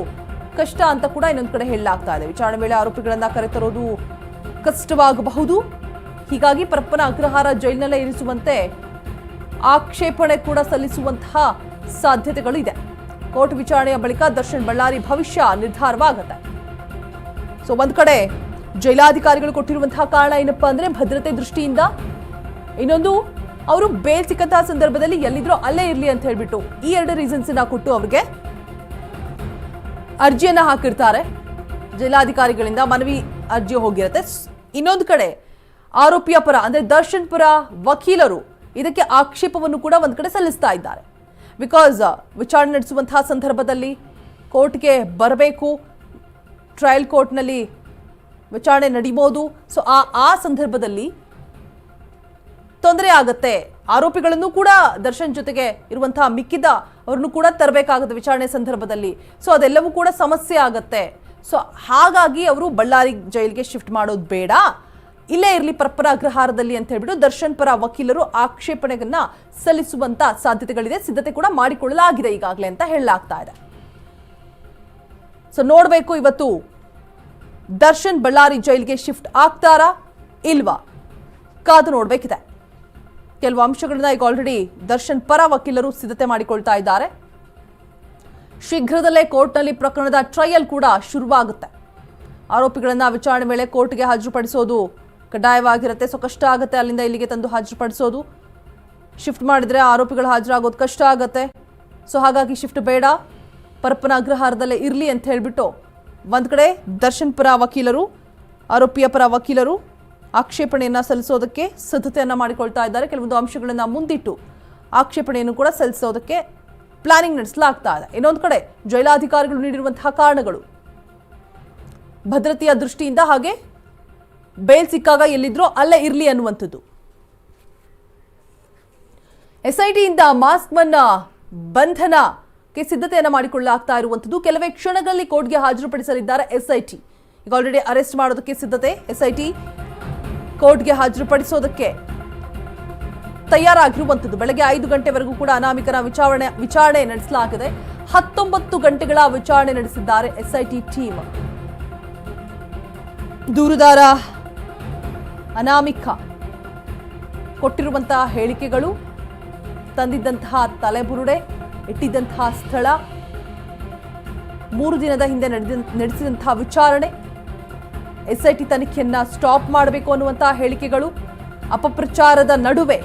ಕಷ್ಟ ಅಂತ ಕೂಡ ಇನ್ನೊಂದು ಕಡೆ ಹೇಳಲಾಗ್ತಾ ಇದೆ. ವಿಚಾರಣೆ ವೇಳೆ ಆರೋಪಿಗಳನ್ನ ಕರೆತರೋದು ಕಷ್ಟವಾಗಬಹುದು. ಹೀಗಾಗಿ ಪರಪ್ಪನ ಅಗ್ರಹಾರ ಜೈಲಿನಲ್ಲೇ ಇರಿಸುವಂತೆ ಆಕ್ಷೇಪಣೆ ಕೂಡ ಸಲ್ಲಿಸುವಂತಹ ಸಾಧ್ಯತೆಗಳು ಇದೆ. ಕೋರ್ಟ್ ವಿಚಾರಣೆಯ ಬಳಿಕ ದರ್ಶನ್ ಬಳ್ಳಾರಿ ಭವಿಷ್ಯ ನಿರ್ಧಾರವಾಗುತ್ತೆ. ಸೊ ಒಂದ್ ಕಡೆ ಜೈಲಾಧಿಕಾರಿಗಳು ಕೊಟ್ಟಿರುವಂತಹ ಕಾರಣ ಏನಪ್ಪಾ ಅಂದ್ರೆ ಭದ್ರತೆ ದೃಷ್ಟಿಯಿಂದ ಇನ್ನೊಂದು, ಅವರು ಬೇಲ್ ಸಿಕ್ಕಂತಹ ಸಂದರ್ಭದಲ್ಲಿ ಎಲ್ಲಿದ್ರೂ ಅಲ್ಲೇ ಇರಲಿ ಅಂತ ಹೇಳ್ಬಿಟ್ಟು ಈ ಎರಡು ರೀಸನ್ಸ್ನ ಕೊಟ್ಟು ಅವ್ರಿಗೆ ಅರ್ಜಿಯನ್ನ ಹಾಕಿರ್ತಾರೆ. ಜಿಲ್ಲಾಧಿಕಾರಿಗಳಿಂದ ಮನವಿ ಅರ್ಜಿ ಹೋಗಿರುತ್ತೆ. ಇನ್ನೊಂದು ಕಡೆ ಆರೋಪಿಯ ಪರ ಅಂದ್ರೆ ದರ್ಶನ್ ಪರ ವಕೀಲರು ಇದಕ್ಕೆ ಆಕ್ಷೇಪವನ್ನು ಕೂಡ ಒಂದ್ ಕಡೆ ಸಲ್ಲಿಸ್ತಾ ಇದ್ದಾರೆ. ಬಿಕಾಸ್ ವಿಚಾರಣೆ ನಡೆಸುವಂತಹ ಸಂದರ್ಭದಲ್ಲಿ ಕೋರ್ಟ್ಗೆ ಬರಬೇಕು ಟ್ರಯಲ್ ಕೋರ್ಟ್ನಲ್ಲಿ ವಿಚಾರಣೆ ನಡೀಬೋದು. ಸೊ ಆ ಆ ಸಂದರ್ಭದಲ್ಲಿ ತೊಂದರೆ ಆಗುತ್ತೆ. ಆರೋಪಿಗಳನ್ನು ಕೂಡ ದರ್ಶನ್ ಜೊತೆಗೆ ಇರುವಂತಹ ಮಿಕ್ಕಿದ ಅವ್ರನ್ನು ಕೂಡ ತರಬೇಕಾಗುತ್ತೆ ವಿಚಾರಣೆ ಸಂದರ್ಭದಲ್ಲಿ. ಸೊ ಅದೆಲ್ಲವೂ ಕೂಡ ಸಮಸ್ಯೆ ಆಗುತ್ತೆ. ಸೊ ಹಾಗಾಗಿ ಅವರು ಬಳ್ಳಾರಿ ಜೈಲಿಗೆ ಶಿಫ್ಟ್ ಮಾಡೋದು ಬೇಡ. ಇಲ್ಲೇ ಇರಲಿ ಪರಪ್ಪನ ಅಗ್ರಹಾರದಲ್ಲಿ ಅಂತ ಹೇಳ್ಬಿಟ್ಟು ದರ್ಶನ್ ಪರ ವಕೀಲರು ಆಕ್ಷೇಪಣೆಯನ್ನ ಸಲ್ಲಿಸುವಂತ ಸಾಧ್ಯತೆಗಳಿದೆ. ಸಿದ್ಧತೆ ಕೂಡ ಮಾಡಿಕೊಳ್ಳಲಾಗಿದೆ ಈಗಾಗಲೇ ಅಂತ ಹೇಳಲಾಗ್ತಾ ಇದೆ. ಸೊ ನೋಡಬೇಕು ಇವತ್ತು ದರ್ಶನ್ ಬಳ್ಳಾರಿ ಜೈಲಿಗೆ ಶಿಫ್ಟ್ ಆಗ್ತಾರಾ ಇಲ್ವಾ? ಕಾದು ನೋಡಬೇಕಿದೆ. ಕೆಲವು ಅಂಶಗಳನ್ನ ಈಗ ಆಲ್ರೆಡಿ ದರ್ಶನ್ ಪರ ವಕೀಲರು ಸಿದ್ಧತೆ ಮಾಡಿಕೊಳ್ತಾ ಇದ್ದಾರೆ. ಶೀಘ್ರದಲ್ಲೇ ಕೋರ್ಟ್ನಲ್ಲಿ ಪ್ರಕರಣದ ಟ್ರಯಲ್ ಕೂಡ ಶುರುವಾಗುತ್ತೆ. ಆರೋಪಿಗಳನ್ನ ವಿಚಾರಣೆ ವೇಳೆ ಕೋರ್ಟ್ಗೆ ಹಾಜರುಪಡಿಸೋದು ಕಡ್ಡಾಯವಾಗಿರುತ್ತೆ. ಸೊ ಕಷ್ಟ ಆಗುತ್ತೆ ಅಲ್ಲಿಂದ ಇಲ್ಲಿಗೆ ತಂದು ಹಾಜರುಪಡಿಸೋದು. ಶಿಫ್ಟ್ ಮಾಡಿದರೆ ಆರೋಪಿಗಳು ಹಾಜರಾಗೋದು ಕಷ್ಟ ಆಗುತ್ತೆ. ಸೊ ಹಾಗಾಗಿ ಶಿಫ್ಟ್ ಬೇಡ. ಪರಪ್ಪನ ಅಗ್ರಹಾರದಲ್ಲೇ ಇರಲಿ ಅಂತ ಹೇಳಿಬಿಟ್ಟು ಒಂದು ಕಡೆ ದರ್ಶನ್ ಪರ ವಕೀಲರು, ಆರೋಪಿಯ ಪರ ವಕೀಲರು ಆಕ್ಷೇಪಣೆಯನ್ನು ಸಲ್ಲಿಸೋದಕ್ಕೆ ಸಿದ್ಧತೆಯನ್ನು ಮಾಡಿಕೊಳ್ತಾ ಇದ್ದಾರೆ. ಕೆಲವೊಂದು ಅಂಶಗಳನ್ನು ಮುಂದಿಟ್ಟು ಆಕ್ಷೇಪಣೆಯನ್ನು ಕೂಡ ಸಲ್ಲಿಸೋದಕ್ಕೆ ಪ್ಲಾನಿಂಗ್ ನಡೆಸಲಾಗ್ತಾ ಇದೆ. ಇನ್ನೊಂದು ಕಡೆ ಜೈಲಾಧಿಕಾರಿಗಳು ನೀಡಿರುವಂತಹ ಕಾರಣಗಳು ಭದ್ರತೆಯ ದೃಷ್ಟಿಯಿಂದ ಹಾಗೆ ಬೇಲ್ ಸಿಕ್ಕಾಗ ಎಲ್ಲಿದ್ರೋ ಅಲ್ಲೇ ಇರಲಿ ಅನ್ನುವಂಥದ್ದು. ಎಸ್ಐಟಿಯಿಂದ ಮಾಸ್ಕ್ಮನ್ನ ಬಂಧನಕ್ಕೆ ಸಿದ್ಧತೆಯನ್ನು ಮಾಡಿಕೊಳ್ಳಲಾಗ್ತಾ ಇರುವಂಥದ್ದು. ಕೆಲವೇ ಕ್ಷಣಗಳಲ್ಲಿ ಕೋರ್ಟ್ಗೆ ಹಾಜರುಪಡಿಸಲಿದ್ದಾರೆ ಎಸ್ಐಟಿ. ಈಗ ಆಲ್ರೆಡಿ ಅರೆಸ್ಟ್ ಮಾಡೋದಕ್ಕೆ ಸಿದ್ಧತೆ. ಎಸ್ಐಟಿ ಕೋರ್ಟ್ಗೆ ಹಾಜರುಪಡಿಸೋದಕ್ಕೆ ತಯಾರಾಗಿರುವಂಥದ್ದು. ಬೆಳಗ್ಗೆ ಐದು ಗಂಟೆವರೆಗೂ ಕೂಡ ಅನಾಮಿಕರ ವಿಚಾರಣೆ ವಿಚಾರಣೆ ನಡೆಸಲಾಗಿದೆ. ಹತ್ತೊಂಬತ್ತು ಗಂಟೆಗಳ ವಿಚಾರಣೆ ನಡೆಸಿದ್ದಾರೆ ಎಸ್ಐಟಿ ಟೀಮ್. ದೂರುದಾರ ಅನಾಮಿಕ ಕೊಟ್ಟಿರುವಂತಹ ಹೇಳಿಕೆಗಳು, ತಂದಿದ್ದಂತಹ ತಲೆಬುರುಡೆ, ಇಟ್ಟಿದ್ದಂತಹ ಸ್ಥಳ, ಮೂರು ದಿನದ ಹಿಂದೆ ನಡೆದ, ನಡೆಸಿದಂತಹ ವಿಚಾರಣೆ, ಎಸ್ಐಟಿ ತನಿಖೆಯನ್ನ ಸ್ಟಾಪ್ ಮಾಡಬೇಕು ಅನ್ನುವಂತಹ ಹೇಳಿಕೆಗಳು, ಅಪಪ್ರಚಾರದ ನಡುವೆ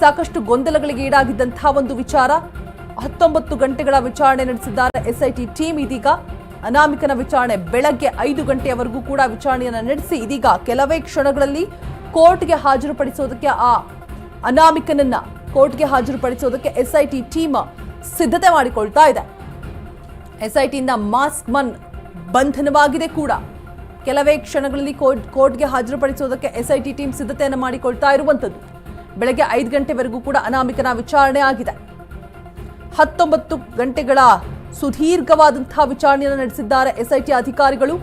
ಸಾಕಷ್ಟು ಗೊಂದಲಗಳಿಗೆ ಈಡಾಗಿದ್ದಂತಹ ಒಂದು ವಿಚಾರ, ಹತ್ತೊಂಬತ್ತು ಗಂಟೆಗಳ ವಿಚಾರಣೆ ನಡೆಸಿದ್ದಾರೆ ಎಸ್ಐಟಿ ಟೀಮ್ ಇದೀಗ. ಅನಾಮಿಕನ ವಿಚಾರಣೆ ಬೆಳಗ್ಗೆ ಐದು ಗಂಟೆಯವರೆಗೂ ಕೂಡ ವಿಚಾರಣೆಯನ್ನು ನಡೆಸಿ, ಇದೀಗ ಕೆಲವೇ ಕ್ಷಣಗಳಲ್ಲಿ ಕೋರ್ಟ್ಗೆ ಹಾಜರುಪಡಿಸೋದಕ್ಕೆ ಆ ಅನಾಮಿಕನನ್ನ ಕೋರ್ಟ್ಗೆ ಹಾಜರುಪಡಿಸೋದಕ್ಕೆ ಎಸ್ಐಟಿ ಟೀಮ್ ಸಿದ್ಧತೆ ಮಾಡಿಕೊಳ್ತಾ ಇದೆ. ಎಸ್ಐಟಿಯಿಂದ ಮಾಸ್ಕ್ ಮನ್ ಬಂಧನವಾಗಿದೆ ಕೂಡ. ಕೆಲವೇ ಕ್ಷಣಗಳಲ್ಲಿ ಕೋರ್ಟ್, ಕೋರ್ಟ್ಗೆ ಹಾಜರುಪಡಿಸೋದಕ್ಕೆ ಎಸ್ಐಟಿ ಟೀಮ್ ಸಿದ್ಧತೆಯನ್ನು ಮಾಡಿಕೊಳ್ತಾ ಇರುವಂಥದ್ದು. ಬೆಳಗ್ಗೆ ಐದು ಗಂಟೆವರೆಗೂ ಕೂಡ ಅನಾಮಿಕನ ವಿಚಾರಣೆ ಆಗಿದೆ. ಹತ್ತೊಂಬತ್ತು ಗಂಟೆಗಳ ಸುದೀರ್ಘವಾದಂತಹ ವಿಚಾರಣೆಯನ್ನು ನಡೆಸಿದ್ದಾರೆ ಎಸ್ಐಟಿ ಅಧಿಕಾರಿಗಳು.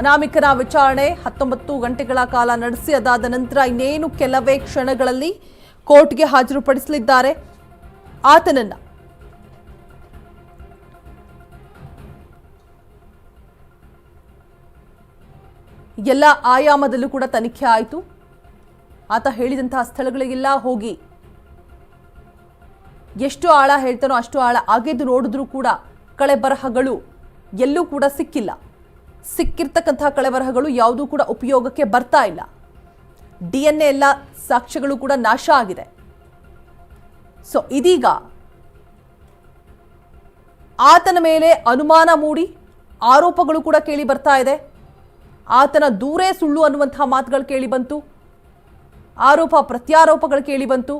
ಅನಾಮಿಕನ ವಿಚಾರಣೆ ಹತ್ತೊಂಬತ್ತು ಗಂಟೆಗಳ ಕಾಲ ನಡೆಸಿ, ಅದಾದ ನಂತರ ಇನ್ನೇನು ಕೆಲವೇ ಕ್ಷಣಗಳಲ್ಲಿ ಕೋರ್ಟ್ಗೆ ಹಾಜರುಪಡಿಸಲಿದ್ದಾರೆ. ಆತನನ್ನ ಎಲ್ಲ ಆಯಾಮದಲ್ಲೂ ಕೂಡ ತನಿಖೆ ಆಯಿತು. ಆತ ಹೇಳಿದಂತಹ ಸ್ಥಳಗಳಿಗೆಲ್ಲ ಹೋಗಿ ಎಷ್ಟು ಆಳ ಹೇಳ್ತಾನೋ ಅಷ್ಟು ಆಳ ಅಗೆದು ನೋಡಿದ್ರೂ ಕೂಡ ಕಳೆ ಬರಹಗಳು ಎಲ್ಲೂ ಕೂಡ ಸಿಕ್ಕಿಲ್ಲ. ಸಿಕ್ಕಿರ್ತಕ್ಕಂತಹ ಕಳೆ ಬರಹಗಳು ಯಾವುದೂ ಕೂಡ ಉಪಯೋಗಕ್ಕೆ ಬರ್ತಾ ಇಲ್ಲ. ಡಿ ಎನ್ ಎಲ್ಲ ಸಾಕ್ಷ್ಯಗಳು ಕೂಡ ನಾಶ ಆಗಿದೆ. ಸೊ ಇದೀಗ ಆತನ ಮೇಲೆ ಅನುಮಾನ ಮೂಡಿ ಆರೋಪಗಳು ಕೂಡ ಕೇಳಿ ಬರ್ತಾ ಇದೆ. ಆತನ ದೂರೇ ಸುಳ್ಳು ಅನ್ನುವಂತಹ ಮಾತುಗಳು ಕೇಳಿ ಬಂತು. ಆರೋಪ ಪ್ರತ್ಯಾರೋಪಗಳು ಕೇಳಿ ಬಂತು.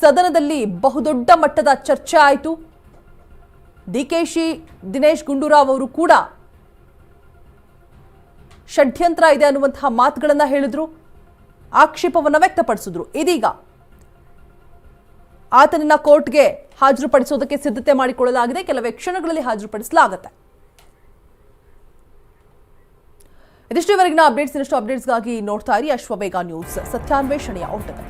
ಸದನದಲ್ಲಿ ಬಹುದೊಡ್ಡ ಮಟ್ಟದ ಚರ್ಚೆ ಆಯಿತು. ಡಿಕೆಶಿ ದಿನೇಶ್ ಗುಂಡೂರಾವ್ ಅವರು ಕೂಡ ಷಡ್ಯಂತ್ರ ಇದೆ ಅನ್ನುವಂತಹ ಮಾತುಗಳನ್ನ ಹೇಳಿದ್ರು. ಆಕ್ಷೇಪವನ್ನು ವ್ಯಕ್ತಪಡಿಸಿದ್ರು. ಇದೀಗ ಆತನನ್ನ ಕೋರ್ಟ್ಗೆ ಹಾಜರುಪಡಿಸೋದಕ್ಕೆ ಸಿದ್ಧತೆ ಮಾಡಿಕೊಳ್ಳಲಾಗಿದೆ. ಕೆಲವೇ ಕ್ಷಣಗಳಲ್ಲಿ ಹಾಜರುಪಡಿಸಲಾಗುತ್ತೆ. ಇದಿಷ್ಟು ಇವರೆಗಿನ ಅಪ್ಡೇಟ್ಸ್ ಇನ್ನಷ್ಟು ಅಪ್ಡೇಟ್ಸ್ಗಾಗಿ ನೋಡ್ತಾ ಇರಿ. ಅಶ್ವಬೇಗ ನ್ಯೂಸ್. ಸತ್ಯಾನ್ವೇಷಣೆಯ ಔಟದ